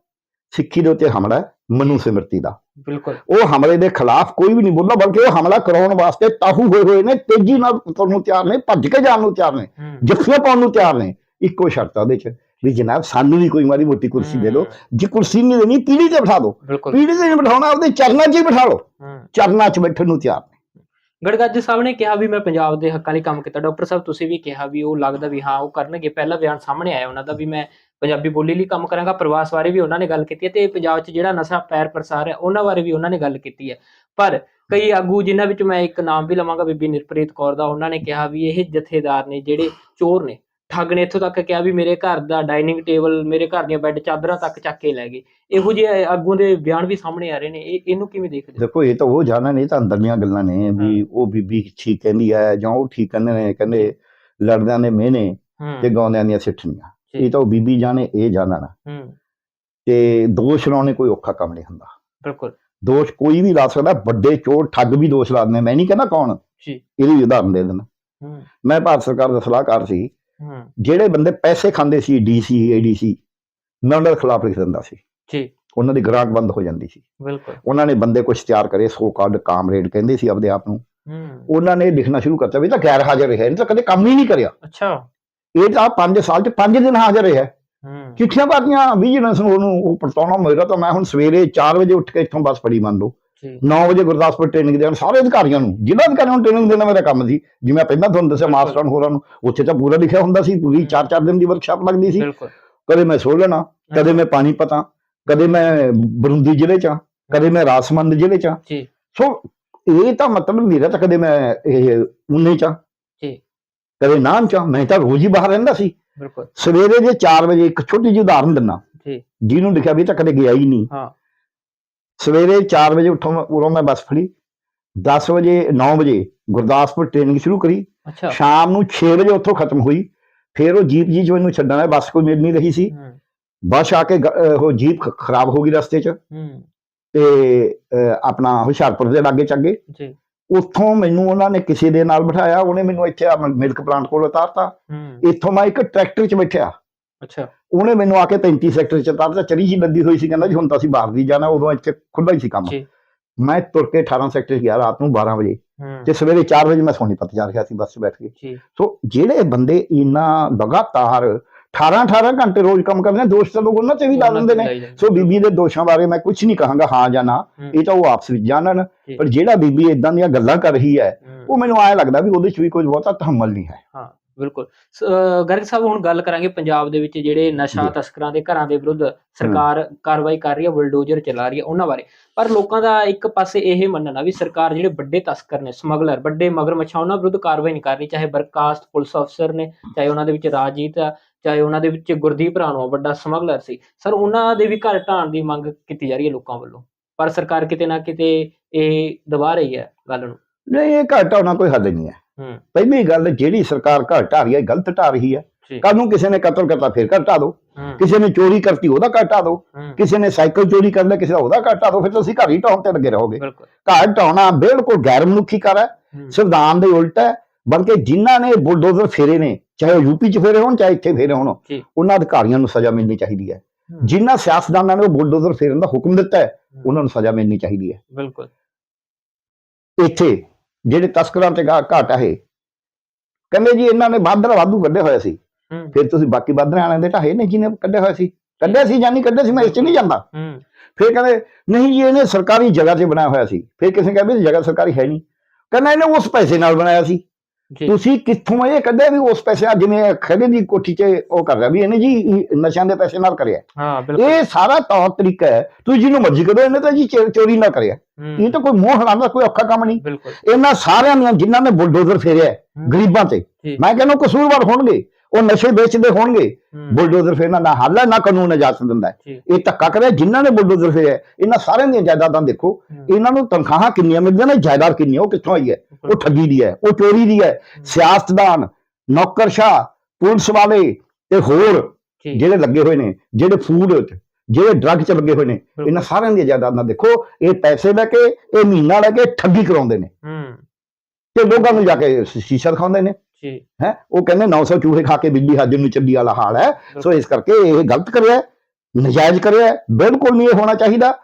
ਸਿੱਖੀ ਦੇ ਉੱਤੇ ਹਮਲਾ ਹੈ। ਮਨੂ ਸਿਮਰਤੀ ਦਾ। ਬਿਲਕੁਲ। ਉਹ ਹਮਲੇ ਦੇ ਖਿਲਾਫ ਕੋਈ ਵੀ ਨਹੀਂ ਬੋਲਦਾ ਬਲਕਿ ਉਹ ਹਮਲਾ ਕਰਾਉਣ ਵਾਸਤੇ ਤਾਹੂ ਹੋਏ ਹੋਏ ਨੇ ਤੇਜ਼ੀ ਨਾਲ ਤੁਰਨ ਨੂੰ ਤਿਆਰ ਨੇ ਭੱਜ ਕੇ ਜਾਣ ਨੂੰ ਤਿਆਰ ਨੇ ਜੱਫੀਆਂ ਪਾਉਣ ਨੂੰ ਤਿਆਰ ਨੇ। ਇੱਕੋ ਸ਼ਰਤ ਆ ਉਹਦੇ ਚ ਵੀ ਜਨਾਬ ਸਾਨੂੰ ਵੀ ਕੋਈ ਮਾੜੀ ਮੋਟੀ ਕੁਰਸੀ ਦੇ ਦਿਓ। ਜੇ ਕੁਰਸੀ ਨਹੀਂ ਦੇਣੀ ਪੀੜੀ ਤੇ ਬਿਠਾ ਦਿਓ। ਪੀੜੀ ਤੇ ਨਹੀਂ ਬਿਠਾਉਣਾ ਉਹਦੇ ਚਰਨਾਂ 'ਚ ਹੀ ਬਿਠਾ ਲਓ। ਹੂੰ। ਚਰਨਾਂ 'ਚ ਬੈਠਣ ਨੂੰ ਤਿਆਰ ਨੇ। ਗੜਗੱਜ ਸਾਹਿਬ ਨੇ ਕਿਹਾ ਵੀ ਮੈਂ ਪੰਜਾਬ ਦੇ ਹੱਕਾਂ ਲਈ ਕੰਮ ਕੀਤਾ। ਡਾਕਟਰ ਸਾਹਿਬ ਤੁਸੀਂ ਵੀ ਕਿਹਾ ਵੀ ਉਹ ਲੱਗਦਾ ਵੀ ਹਾਂ ਉਹ ਕਰਨਗੇ। ਪਹਿਲਾ ਬਿਆਨ ਸਾਹਮਣੇ ਆਇਆ ਉਹਨਾਂ ਦਾ ਵੀ ਮੈਂ ਪੰਜਾਬੀ ਬੋਲੀ ਲਈ ਕੰਮ ਕਰਾਂਗਾ ਪ੍ਰਵਾਸ ਬਾਰੇ ਵੀ ਉਹਨਾਂ ਨੇ ਗੱਲ ਕੀਤੀ ਹੈ ਤੇ ਪੰਜਾਬ 'ਚ ਜਿਹੜਾ ਨਸ਼ਾ ਪੈਰ ਪ੍ਰਸਾਰ ਹੈ ਉਹਨਾਂ ਬਾਰੇ ਵੀ ਉਹਨਾਂ ਨੇ ਗੱਲ ਕੀਤੀ ਹੈ ਪਰ ਕਈ ਆਗੂ ਜਿਨ੍ਹਾਂ ਵਿੱਚ ਮੈਂ ਇੱਕ ਨਾਮ ਵੀ ਲਵਾਂਗਾ ਬੀਬੀ ਨਿਰਪ੍ਰੀਤ ਕੌਰ ਦਾ ਉਹਨਾਂ ਨੇ ਕਿਹਾ ਵੀ ਇਹ ਜਥੇਦਾਰ ਨੇ ਜਿਹੜੇ ਚੋਰ ਨੇ ਠੱਗ ਨੇ ਇੱਥੋਂ ਤੱਕ ਕਿਹਾ ਵੀ ਮੇਰੇ ਘਰ ਦਾ ਡਾਈਨਿੰਗ ਟੇਬਲ ਮੇਰੇ ਘਰ ਦੀਆਂ ਬੈੱਡ ਚਾਦਰਾਂ ਤੱਕ ਚੱਕ ਕੇ ਲੈ ਗਏ ਇਹੋ ਜਿਹੇ ਆਗੂ ਦੇ ਬਿਆਨ ਵੀ ਸਾਹਮਣੇ ਆ ਰਹੇ ਨੇ ਇਹ ਇਹਨੂੰ ਕਿਵੇਂ ਦੇਖਦੇ? ਦੇਖੋ ਇਹ ਤਾਂ ਉਹ ਜਾਣਾ ਨਹੀਂ ਤਾਂ ਅੰਦਰਲੀਆਂ ਗੱਲਾਂ ਨੇ ਵੀ ਉਹ ਬੀਬੀ ਠੀਕ ਕਹਿੰਦੀ ਹੈ ਜਾਂ ਉਹ ਠੀਕ ਕਹਿੰਦੇ ਨੇ ਕਹਿੰਦੇ ਲੜਦਿਆਂ ਦੇ ਮਿਹਨੇ ਤੇ ਗਾਉਂਦਿਆਂ ਦੀਆਂ ਸਿੱਠਣੀਆਂ। ਇਹ ਤਾਂ ਉਹ ਬੀਬੀ ਜਾਣੇ ਇਹ ਜਾਣਨ ਹੂੰ। ਤੇ ਦੋਸ਼ ਲਾਉਣੇ ਕੋਈ ਔਖਾ ਕੰਮ ਨਹੀਂ ਹੁੰਦਾ। ਬਿਲਕੁਲ। ਦੋਸ਼ ਕੋਈ ਵੀ ਲਾ ਸਕਦਾ ਵੱਡੇ ਚੋਰ ਠੱਗ ਵੀ ਦੋਸ਼ ਲਾ ਦਿੰਦੇ। ਮੈਂ ਨਹੀਂ ਕਹਿੰਦਾ ਕੌਣ ਜੀ। ਇਹਦੀ ਉਦਾਹਰਨ ਦੇ ਦੇਣਾ ਹੂੰ। ਮੈਂ ਭਾਰਤ ਸਰਕਾਰ ਦਾ ਸਲਾਹਕਾਰ ਸੀ। ਹੂੰ। ਜਿਹੜੇ ਬੰਦੇ ਪੈਸੇ ਖਾਂਦੇ ਸੀ ਡੀਸੀ ਏਡੀਸੀ ਮੈਂ ਉਹਨਾਂ ਦੇ ਖਿਲਾਫ ਲਿਖ ਦਿੰਦਾ ਸੀ। ਜੀ। ਉਹਨਾਂ ਦੀ ਗ੍ਰਾਹਕ ਬੰਦ ਹੋ ਜਾਂਦੀ ਸੀ। ਬਿਲਕੁਲ। ਉਹਨਾਂ ਨੇ ਬੰਦੇ ਕੁਝ ਤਿਆਰ ਕਰੇ ਸੋ ਕਾਲਡ ਕਾਮਰੇਡ ਕਹਿੰਦੇ ਸੀ ਆਪਦੇ ਆਪ ਨੂੰ। ਹੂੰ। ਉਹਨਾਂ ਨੇ ਲਿਖਣਾ ਸ਼ੁਰੂ ਕਰਤਾ ਵੀ ਤਾਂ ਗੈਰ ਹਾਜ਼ਰ ਰਿਹਾ ਇਹਨੇ ਤਾਂ ਕਦੇ ਕੰਮ ਹੀ ਨਹੀਂ ਕਰਿਆ। ਅੱਛਾ। ਇਹ ਤਾਂ 5 ਸਾਲ ਚ 5 ਦਿਨ ਹਾਜ਼ਰ ਰਿਹਾ। ਚਿੱਠੀਆਂ ਪਾਤੀਆਂ ਵਿਜੀਲੈਂਸ ਨੂੰ ਉਹਨੂੰ ਉਹ ਪਰਤਾਉਣਾ ਮੇਰਾ ਤਾਂ ਮੈਂ ਹੁਣ ਸਵੇਰੇ 4 ਵਜੇ ਉੱਠ ਕੇ ਇੱਥੋਂ ਬੱਸ ਫੜੀ ਮੰਨ ਲਓ। ਜੀ 9 ਵਜੇ ਗੁਰਦਾਸਪੁਰ ਟ੍ਰੇਨਿੰਗ ਦੇਣ ਸਾਰੇ ਅਧਿਕਾਰੀਆਂ ਨੂੰ ਜ਼ਿਲ੍ਹਾ ਅਧਿਕਾਰੀਆਂ ਨੂੰ ਟ੍ਰੇਨਿੰਗ ਦੇਣਾ ਮੇਰਾ ਕੰਮ ਸੀ। ਜਿਵੇਂ ਪਹਿਲਾਂ ਤੁਹਾਨੂੰ ਦੱਸਿਆ। ਮਾਸਟਰਾਂ ਹੋਰਾਂ ਨੂੰ ਉੱਥੇ ਤਾਂ ਪੂਰਾ ਲਿਖਿਆ ਹੁੰਦਾ ਸੀ ਪੂਰੀ 4-4 ਦਿਨ ਦੀ ਵਰਕਸ਼ਾਪ ਲੱਗਦੀ ਸੀ। ਕਦੇ ਮੈਂ ਸੋਲਣਾ ਕਦੇ ਮੈਂ ਪਾਣੀਪਤ ਹਾਂ ਕਦੇ ਮੈਂ ਬਰੁੰਦੀ ਜ਼ਿਲ੍ਹੇ ਚ ਕਦੇ ਮੈਂ ਰਾਜਸਮੰਦ ਜ਼ਿਲ੍ਹੇ ਚ ਸੋ ਇਹ ਤਾਂ ਮਤਲਬ ਮੇਰਾ ਤਾਂ ਕਦੇ ਮੈਂ ਇਹ ਉਨੇ ਚ ਕਦੇ ਨਾਮ ਚ ਹਾਂ, ਮੈਂ ਤਾਂ ਰੋਜ਼ ਹੀ ਬਾਹਰ ਰਹਿੰਦਾ ਸੀ। ਬਿਲਕੁਲ। ਸਵੇਰੇ ਜੇ 4 ਵਜੇ ਇੱਕ ਛੋਟੀ ਜਿਹੀ ਉਦਾਹਰਨ ਦਿੰਨਾ ਜੀ। ਜਿਹਨੂੰ ਲਿਖਿਆ ਵੀ ਤਾਂ ਕਦੇ ਗਿਆ ਹੀ ਨਹੀਂ। ਹਾਂ। ਸਵੇਰੇ 4 ਵਜੇ ਉੱਠੋਂ ਮੈਂ ਉਰੋਂ ਮੈਂ ਬੱਸ ਫੜੀ। 10 ਵਜੇ 9 ਵਜੇ ਗੁਰਦਾਸਪੁਰ ਟ੍ਰੇਨਿੰਗ ਸ਼ੁਰੂ ਕਰੀ। ਅੱਛਾ। ਸ਼ਾਮ ਨੂੰ 6 ਵਜੇ ਉੱਥੋਂ ਖਤਮ ਹੋਈ। ਫਿਰ ਉਹ ਜੀਪ ਜੀ ਜੋ ਮੈਨੂੰ ਛੱਡਣਾ ਬੱਸ ਕੋਈ ਮਿਲ ਨਹੀਂ ਰਹੀ ਸੀ। ਬੱਸ ਆ ਕੇ ਉਹ ਜੀਪ ਖਰਾਬ ਹੋ ਗਈ ਰਸਤੇ 'ਚ। ਹੂੰ। ਤੇ ਆਪਣਾ ਹੁਸ਼ਿਆਰਪੁਰ ਦੇ ਲਾਗੇ ਚੱਗੇ ਜੀ। ਉੱਥੋਂ ਮੈਨੂੰ ਉਹਨਾਂ ਨੇ ਕਿਸੇ ਦੇ ਨਾਲ ਬਿਠਾਇਆ ਉਹਨੇ ਮੈਨੂੰ ਇੱਥੇ ਆ ਮਿਲਕ ਪਲਾਂਟ ਕੋਲ ਉਤਾਰਤਾ। ਇੱਥੋਂ ਮੈਂ ਇੱਕ ਟਰੈਕਟਰ 'ਚ ਬੈਠਿਆ। ਅੱਛਾ। ਉਹਨੇ ਮੈਨੂੰ ਆ ਕੇ 35 ਸੈਕਟਰ 'ਚ ਉਤਾਰਤਾ ਚਰੀ ਜੀ ਲੱਦੀ ਹੋਈ ਸੀ ਕਹਿੰਦਾ ਜੀ ਹੁਣ ਤਾਂ ਅਸੀਂ ਬਾਹਰ ਦੀ ਜਾਣਾ ਉਦੋਂ ਇੱਥੇ ਖੁੱਲ੍ਹਾ ਹੀ ਸੀ ਕੰਮ। ਮੈਂ ਤੁਰ ਕੇ 18 ਸੈਕਟਰ 'ਚ ਗਿਆ ਰਾਤ ਨੂੰ 12 ਵਜੇ। ਤੇ ਸਵੇਰੇ 4 ਵਜੇ ਮੈਂ ਸੋਨੀਪਤ ਜਾ ਰਿਹਾ ਸੀ ਬੱਸ 'ਚ ਬੈਠ ਕੇ। ਸੋ ਜਿਹੜੇ ਬੰਦੇ ਇੰਨਾ ਲਗਾਤਾਰ 18 18 ਘੰਟੇ ਰੋਜ਼ ਕੰਮ ਕਰਦੇ ਨੇ ਦੋਸ਼ ਤਾਂ ਲੋਕ ਉਹਨਾਂ ਤੇ ਵੀ ਲਾ ਦਿੰਦੇ ਨੇ। ਸੋ ਬੀਬੀ ਦੇ ਦੋਸ਼ਾਂ ਬਾਰੇ ਮੈਂ ਕੁਝ ਨਹੀਂ ਕਹਾਂਗਾ ਹਾਂ ਜਾਂ ਨਾ। ਇਹ ਤਾਂ ਉਹ ਆਪਸ ਵਿੱਚ ਜਾਣਨ। ਪਰ ਜਿਹੜਾ ਬੀਬੀ ਇਦਾਂ ਦੀਆਂ ਗੱਲਾਂ ਕਰ ਰਹੀ ਹੈ ਉਹ ਮੈਨੂੰ ਐਂ ਲੱਗਦਾ ਵੀ ਉਹਦੇ 'ਚ ਵੀ ਕੋਈ ਬਹੁਤਾ ਤਹਮਲ ਨਹੀਂ ਹੈ। ਹਾਂ ਬਿਲਕੁਲ। ਗਰਗ ਸਾਹਿਬ ਹੁਣ ਗੱਲ ਕਰਾਂਗੇ ਪੰਜਾਬ ਦੇ ਵਿੱਚ ਜਿਹੜੇ ਨਸ਼ਾ। ਤਸਕਰਾਂ ਦੇ ਘਰਾਂ ਦੇ ਵਿਰੁੱਧ ਸਰਕਾਰ ਕਾਰਵਾਈ ਕਰ ਰਹੀ ਹੈ ਬੁਲਡੋਜ਼ਰ ਚਲਾ ਰਹੀ ਹੈ ਉਹਨਾਂ ਬਾਰੇ। ਪਰ ਲੋਕਾਂ ਦਾ ਇੱਕ ਪਾਸੇ ਇਹ ਮੰਨਣਾ ਵੀ ਸਰਕਾਰ ਜਿਹੜੇ ਵੱਡੇ ਤਸਕਰ ਨੇ ਸਮਗਲਰ ਵੱਡੇ ਮਗਰਮੱਛਾਂ ਉਹਨਾਂ ਵਿਰੁੱਧ ਕਾਰਵਾਈ ਨਹੀਂ ਕਰ ਰਹੀ। ਚਾਹੇ ਬਰਕਾਸਤ ਪੁਲਿਸ ਅਫਸਰ ਨੇ ਚਾਹੇ ਉਹਨਾਂ ਦੇ ਵਿੱਚ ਰਾਜੀਤ ਆ ਚਾਹੇ ਉਹਨਾਂ ਦੇ ਵਿੱਚ ਗੁਰਦੀਪ ਰਾਣੋ ਵੱਡਾ ਸਮਗਲਰ ਸੀ। ਸਰ ਉਹਨਾਂ ਦੇ ਵੀ ਘਰ ਢਾਣ ਦੀ ਮੰਗ ਕੀਤੀ ਜਾ ਰਹੀ ਹੈ ਲੋਕਾਂ ਵੱਲੋਂ। ਪਰ ਸਰਕਾਰ ਕਿਤੇ ਨਾ ਕਿਤੇ ਇਹ ਦਬਾ ਰਹੀ ਹੈ ਗੱਲ ਨੂੰ। ਨਹੀਂ ਇਹ ਘਾਟਾ ਹੋਣਾ ਕੋਈ ਹੱਲ ਨਹੀਂ ਹੈ। ਪਹਿਲੀ ਗੱਲ ਜਿਹੜੀ ਸਰਕਾਰ ਢਾ ਰਹੀ ਹੈ ਗਲਤ ਢਾ ਰਹੀ ਹੈ। ਕੱਲ ਨੂੰ ਕਿਸੇ ਨੇ ਕਤਲ ਕਰਤਾ ਫਿਰ ਦਿਓ। ਹੂੰ। ਕਿਸੇ ਨੇ ਚੋਰੀ ਕਰਤੀ ਉਹਦਾ ਦਿਓ। ਹੂੰ। ਕਿਸੇ ਨੇ ਸਾਈਕਲ ਚੋਰੀ ਕਰ ਲਿਆ ਕਿਸੇ ਦਾ ਉਹਦਾ ਢਾ ਦਿਓ ਫਿਰ ਤੁਸੀਂ ਘਰ ਹੀ ਢਾਉਣ ਤੇ ਲੱਗੇ ਰਹੋਗੇ। ਘਰ ਢਾਉਣਾ ਬਿਲਕੁਲ ਗੈਰ ਮਨੁੱਖੀ ਕਰ ਹੈ। ਹੂੰ, ਸੰਵਿਧਾਨ ਦੇ ਉਲਟ ਹੈ। ਬਲਕਿ ਜਿਨ੍ਹਾਂ ਨੇ ਬੁਲਡੋਜ਼ਰ ਫੇਰੇ ਨੇ ਚਾਹੇ ਉਹ ਯੂਪੀ 'ਚ ਫੇਰੇ ਹੋਣ ਚਾਹੇ ਇੱਥੇ ਫੇਰੇ ਹੋਣ ਜੀ। ਉਹਨਾਂ ਅਧਿਕਾਰੀਆਂ ਨੂੰ ਸਜ਼ਾ ਮਿਲਣੀ ਚਾਹੀਦੀ ਹੈ। ਹੂੰ, ਜਿਨ੍ਹਾਂ ਸਿਆਸਤਦਾਨਾਂ ਨੇ ਉਹ ਬੁਲਡੋਜ਼ਰ ਫੇਰਨ ਦਾ ਹੁਕਮ ਦਿੱਤਾ ਹੈ ਉਹਨਾਂ ਨੂੰ ਸਜ਼ਾ ਮਿਲਣੀ ਚਾਹੀਦੀ ਹੈ। ਬਿਲਕੁਲ। ਇੱਥੇ ਜਿਹੜੇ ਤਸਕਰਾਂ ਤੇ ਗਾ- ਘਾਟਾ ਹੈ ਕਹਿੰਦੇ ਜੀ ਇਹਨਾਂ ਨੇ ਬਾਦਲ ਵਾਧੂ ਕੱਢੇ ਹੋਏ ਸੀ। ਹੂੰ। ਫਿਰ ਤੁਸੀਂ ਬਾਕੀ ਬਾਦਲ ਵਾਲਿਆਂ ਦੇ ਢਾਹੇ ਨੇ ਜਿਹਨੇ ਕੱਢੇ ਹੋਏ ਸੀ। ਕੱਢਿਆ ਸੀ ਜਾਂ ਨਹੀਂ ਕੱਢਿਆ ਸੀ ਮੈਂ ਇਸ 'ਚ ਨਹੀਂ ਜਾਂਦਾ। ਹੂੰ। ਫਿਰ ਕਹਿੰਦੇ ਨਹੀਂ ਜੀ ਇਹਨੇ ਸਰਕਾਰੀ ਜਗ੍ਹਾ ਤੇ ਬਣਾਇਆ ਹੋਇਆ ਸੀ। ਫਿਰ ਕਿਸੇ ਕਹਿੰਦੇ ਜਗ੍ਹਾ ਸਰਕਾਰੀ ਹੈ ਨਹੀਂ। ਕਹਿੰਦਾ ਇਹਨੇ ਉਸ ਪੈਸੇ ਨਾਲ ਬਣਾਇਆ ਸੀ। ਤੁਸੀਂ ਕਿੱਥੋਂ ਇਹ ਕੱਢਿਆ ਵੀ ਉਸ ਪੈਸੇ ਆ ਜਿਵੇਂ ਖੜੇ ਦੀ ਕੋਠੀ 'ਚ ਉਹ ਕਰ ਰਿਹਾ ਵੀ ਇਹਨੇ ਜੀ ਨਸ਼ਿਆਂ ਦੇ ਪੈਸੇ ਨਾਲ ਕਰਿਆ। ਹਾਂ ਬਿਲਕੁਲ। ਇਹ ਸਾਰਾ ਤੌਰ ਤਰੀਕਾ ਹੈ। ਤੁਸੀਂ ਜਿਹਨੂੰ ਮਰਜ਼ੀ ਕਰੋ ਇਹਨੇ ਤਾਂ ਜੀ ਚੋਰੀ ਨਾ ਕਰਿਆ। ਇਹ ਤਾਂ ਕੋਈ ਮੋਹ ਦਾ ਕੋਈ ਔਖਾ ਕੰਮ ਨਹੀਂ। ਇਹਨਾਂ ਸਾਰਿਆਂ ਦੀਆਂ ਜਿਨ੍ਹਾਂ ਨੇ ਬੁਲਡੋਜ਼ਰ ਫੇਰਿਆ ਗਰੀਬਾਂ ਤੇ। ਮੈਂ ਕਹਿੰਦਾ ਕਸੂਰਵਾਰ ਹੋਣਗੇ। ਉਹ ਨਸ਼ੇ ਵੇਚਦੇ ਹੋਣਗੇ। ਬੁਲਡੋਜ਼ਰ ਫੇਰਨਾ ਨਾ ਹੱਲ ਹੈ ਨਾ ਕਾਨੂੰਨ ਇਜਾਜ਼ਤ ਦਿੰਦਾ। ਇਹ ਧੱਕਾ ਕਰਿਆ ਜਿਨ੍ਹਾਂ ਨੇ ਬੁਲਡੋਜ਼ਰ ਫੇਰਿਆ ਹੈ, ਇਹਨਾਂ ਸਾਰਿਆਂ ਦੀਆਂ ਜਾਇਦਾਦਾਂ ਦੇਖੋ। ਇਹਨਾਂ ਨੂੰ ਤਨਖਾਹਾਂ ਕਿੰਨੀਆਂ ਮਿਲਦੀਆਂ ਨੇ ਜਾਇਦਾਦ ਕਿੰਨੀ ਹੈ ਉਹ ਕਿੱਥੋਂ ਆਈ ਹੈ? ਉਹ ਠੱਗੀ ਦੀ ਹੈ ਉਹ ਚੋਰੀ ਦੀ ਹੈ। ਸਿਆਸਤਦਾਨ ਨੌਕਰਸ਼ਾਹ ਪੁਲਿਸ ਵਾਲੇ ਤੇ ਹੋਰ ਜਿਹੜੇ ਲੱਗੇ ਹੋਏ ਨੇ ਜਿਹੜੇ ਫੂਡ ਜਿਹੜੇ ਡਰੱਗ 'ਚ ਲੱਗੇ ਹੋਏ ਨੇ। ਇਹਨਾਂ ਸਾਰਿਆਂ ਦੀਆਂ ਜਾਇਦਾਦਾਂ ਦੇਖੋ। ਇਹ ਪੈਸੇ ਲੈ ਕੇ ਇਹ ਮਹੀਨਾ ਲੈ ਕੇ ਠੱਗੀ ਕਰਾਉਂਦੇ ਨੇ। ਤੇ ਲੋਕਾਂ ਨੂੰ ਜਾ ਕੇ ਸ਼ੀਸ਼ਾ ਦਿਖਾਉਂਦੇ ਨੇ। ਹੈ? ਉਹ ਕਹਿੰਦੇ 900 ਚੂਹੇ ਖਾ ਕੇ ਬਿੱਲੀ ਹਾਜ਼ਰ ਨੂੰ ਚੱਲੀ ਵਾਲਾ ਹਾਲ ਹੈ। ਸੋ ਇਸ ਕਰਕੇ ਇਹ ਗਲਤ ਕਰਿਆ ਨਜਾਇਜ਼ ਕਰਿਆ ਬਿਲਕੁਲ ਨਹੀਂ ਇਹ ਹੋਣਾ ਚਾਹੀਦਾ।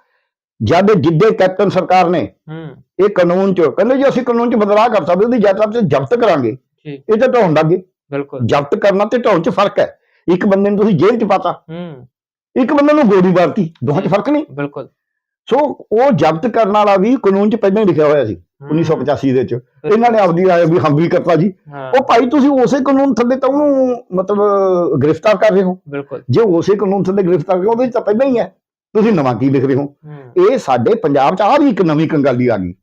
ਜਦ ਜਿੱਦੇ ਕੈਪਟਨ ਸਰਕਾਰ ਨੇ ਹੂੰ। ਇਹ ਕਾਨੂੰਨ ਚ ਕਹਿੰਦੇ ਜੀ ਅਸੀਂ ਕਾਨੂੰਨ ਚ ਬਦਲਾਅ ਕਰ ਸਕਦੇ ਉਹਦੀ ਜਾਇਦਾਦ ਤੇ ਜ਼ਬਤ ਕਰਾਂਗੇ। ਇਹ ਤਾਂ ਢਾਉਣ ਲੱਗੇ ਬਿਲਕੁਲ। ਜ਼ਬਤ ਕਰਨਾ ਤੇ ਢਾਉਣ ਚ ਫ਼ਰਕ ਹੈ। ਇੱਕ ਬੰਦੇ ਨੂੰ ਤੁਸੀਂ ਜੇਲ੍ਹ ਚ ਪਾਤਾ। ਹੂੰ। ਇੱਕ ਬੰਦੇ ਨੂੰ ਗੋਲੀ ਮਾਰਤੀ। ਦੋਹਾਂ ਚ ਫ਼ਰਕ ਨਹੀਂ। ਬਿਲਕੁਲ। ਸੋ ਉਹ ਜ਼ਬਤ ਕਰਨ ਵਾਲਾ ਵੀ ਕਾਨੂੰਨ ਚ ਪਹਿਲਾਂ ਹੀ ਲਿਖਿਆ ਹੋਇਆ ਸੀ। 1985 ਦੇ ਚ ਇਹਨਾਂ ਨੇ ਆਪਦੀ ਰਾਏ ਵੀ ਹਮ ਵੀ ਕਰਤਾ ਜੀ। ਉਹ ਭਾਈ ਤੁਸੀਂ ਉਸੇ ਕਾਨੂੰਨ ਥੱਲੇ ਤਾਂ ਉਹਨੂੰ ਮਤਲਬ ਗ੍ਰਿਫਤਾਰ ਕਰ ਰਹੇ ਹੋ। ਬਿਲਕੁਲ। ਜੇ ਉਸੇ ਕਾਨੂੰਨ ਥੱਲੇ ਗ੍ਰਿਫਤਾਰ ਕਰੋ ਉਹਦੇ ਤਾਂ ਪਹਿਲਾਂ ਹੀ ਹੈ। ਤੁਸੀਂ ਨਵਾਂ ਕੀ ਲਿਖ ਰਹੇ ਹੋ? ਇਹ ਸਾਡੇ ਪੰਜਾਬ 'ਚ ਆ ਵੀ ਇੱਕ ਨਵੀਂ ਕੰਗਾਲੀ ਆ ਗਈ।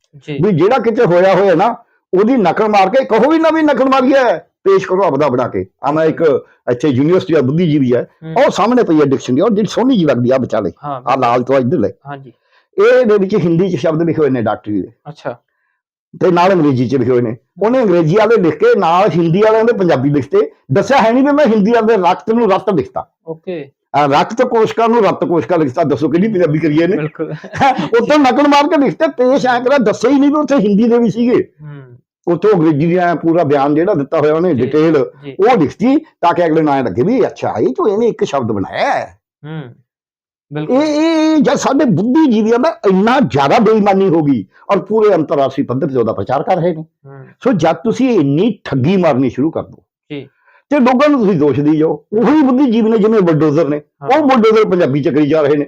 ਵੀ ਜਿਹੜਾ ਕਿਤੇ ਹੋਇਆ ਹੋਇਆ ਨਾ ਉਹਦੀ ਨਕਲ ਮਾਰ ਕੇ ਕਹੋ ਵੀ ਨਵੀਂ ਨਕਲ ਮਾਰੀ ਹੈ। ਪੇਸ਼ ਕਰੋ ਆਪਦਾ ਬਣਾ ਕੇ। ਆ ਮੈਂ ਇੱਕ ਇੱਥੇ ਯੂਨੀਵਰਸਿਟੀ ਦਾ ਬੁੱਧੀਜੀਵੀ ਹੈ। ਹੂੰ, ਉਹ ਸਾਹਮਣੇ ਪਈ ਹੈ ਡਿਕਸ਼ਨਰੀ ਉਹ ਜਿਹੜੀ ਸੋਹਣੀ ਜੀ ਲੱਗਦੀ ਆ ਵਿਚਾਲੇ। ਆ ਲਾਲ ਤੋਂ ਇੱਧਰ ਲੈ ਹਾਂਜੀ। ਇਹ ਦੇ ਵਿੱਚ ਹਿੰਦੀ 'ਚ ਸ਼ਬਦ ਲਿਖੇ ਹੋਏ ਨੇ ਡਾਕਟਰੀ ਦੇ। ਅੱਛਾ। ਤੇ ਨਾਲ ਅੰਗਰੇਜ਼ੀ 'ਚ ਲਿਖੇ ਹੋਏ ਨੇ। ਉਹਨੇ ਅੰਗਰੇਜ਼ੀ ਵਾਲੇ ਲਿਖ ਕੇ ਨਾਲ ਹਿੰਦੀ ਵਾਲਿਆਂ ਦੇ ਪੰਜਾਬੀ ਲਿਖਤੇ ਦੱਸਿਆ ਹੈ ਨਹੀਂ ਵੀ ਮੈਂ ਹਿੰਦੀ ਵਾਲੇ ਰਕਤ ਨੂੰ ਰਤ ਲਿਖਤਾ। ਓਕੇ ਆ ਰਕਤ ਕੋਸ਼ਕਾ ਨੂੰ ਰਤ ਕੋਸ਼ਕਾ ਲਿਖਤਾ। ਦੱਸੋ ਕਿਹੜੀ ਪੰਜਾਬੀ ਕਰੀਏ ਨੇ ਬਿਲਕੁਲ। ਉੱਥੇ ਨਕਲ ਮਾਰ ਕੇ ਲਿਖਤੇ ਪੇਸ਼ ਆ ਕਰਾ ਦੱਸਿਆ ਹੀ ਨਹੀਂ ਵੀ ਉੱਥੇ ਹਿੰਦੀ ਦੇ ਵੀ ਸੀਗੇ। ਹੂੰ। ਉੱਥੇ ਅੰਗਰੇਜ਼ੀ ਦਾ ਪੂਰਾ ਬਿਆਨ ਜਿਹੜਾ ਦਿੱਤਾ ਹੋਇਆ ਉਹਨੇ। ਡਿਟੇਲ ਉਹ ਲਿਖਤੀ ਤਾਂ ਕਿ ਅਗਲੇ ਨੂੰ ਲੱਗੇ ਵੀ ਅੱਛਾ ਇਹ ਤੋਂ ਇਹਨੇ ਇੱਕ ਸ਼ਬਦ ਬਣਾਇਆ। ਹੈ ਹੂੰ। ਬਿਲਕੁਲ। ਇਹ ਇਹ ਜਦ ਸਾਡੇ ਬੁੱਧੀਜੀਵੀਆਂ ਦਾ ਇੰਨਾ ਜ਼ਿਆਦਾ ਬੇਈਮਾਨੀ ਹੋ ਗਈ ਔਰ ਪੂਰੇ ਅੰਤਰਰਾਸ਼ਟਰੀ ਪੱਧਰ ਤੇ ਉਹਦਾ ਪ੍ਰਚਾਰ ਕਰ ਰਹੇ ਨੇ। ਸੋ ਜਦ ਤੁਸੀਂ ਇੰਨੀ ਠੱਗੀ ਮਾਰਨੀ ਸ਼ੁਰੂ ਕਰ ਦੋ ਜੀ। ਤੇ ਲੋਕਾਂ ਨੂੰ ਤੁਸੀਂ ਦੋਸ਼ ਦੀ ਜਾਓ। ਉਹੀ ਬੁੱਧੀਜੀਵੀ ਨੇ ਜਿਵੇਂ ਬੁਲਡੋਜ਼ਰ ਨੇ। ਉਹ ਬੁਲਡੋਜ਼ਰ ਪੰਜਾਬੀ ਚ ਕਰੀ ਜਾ ਰਹੇ ਨੇ।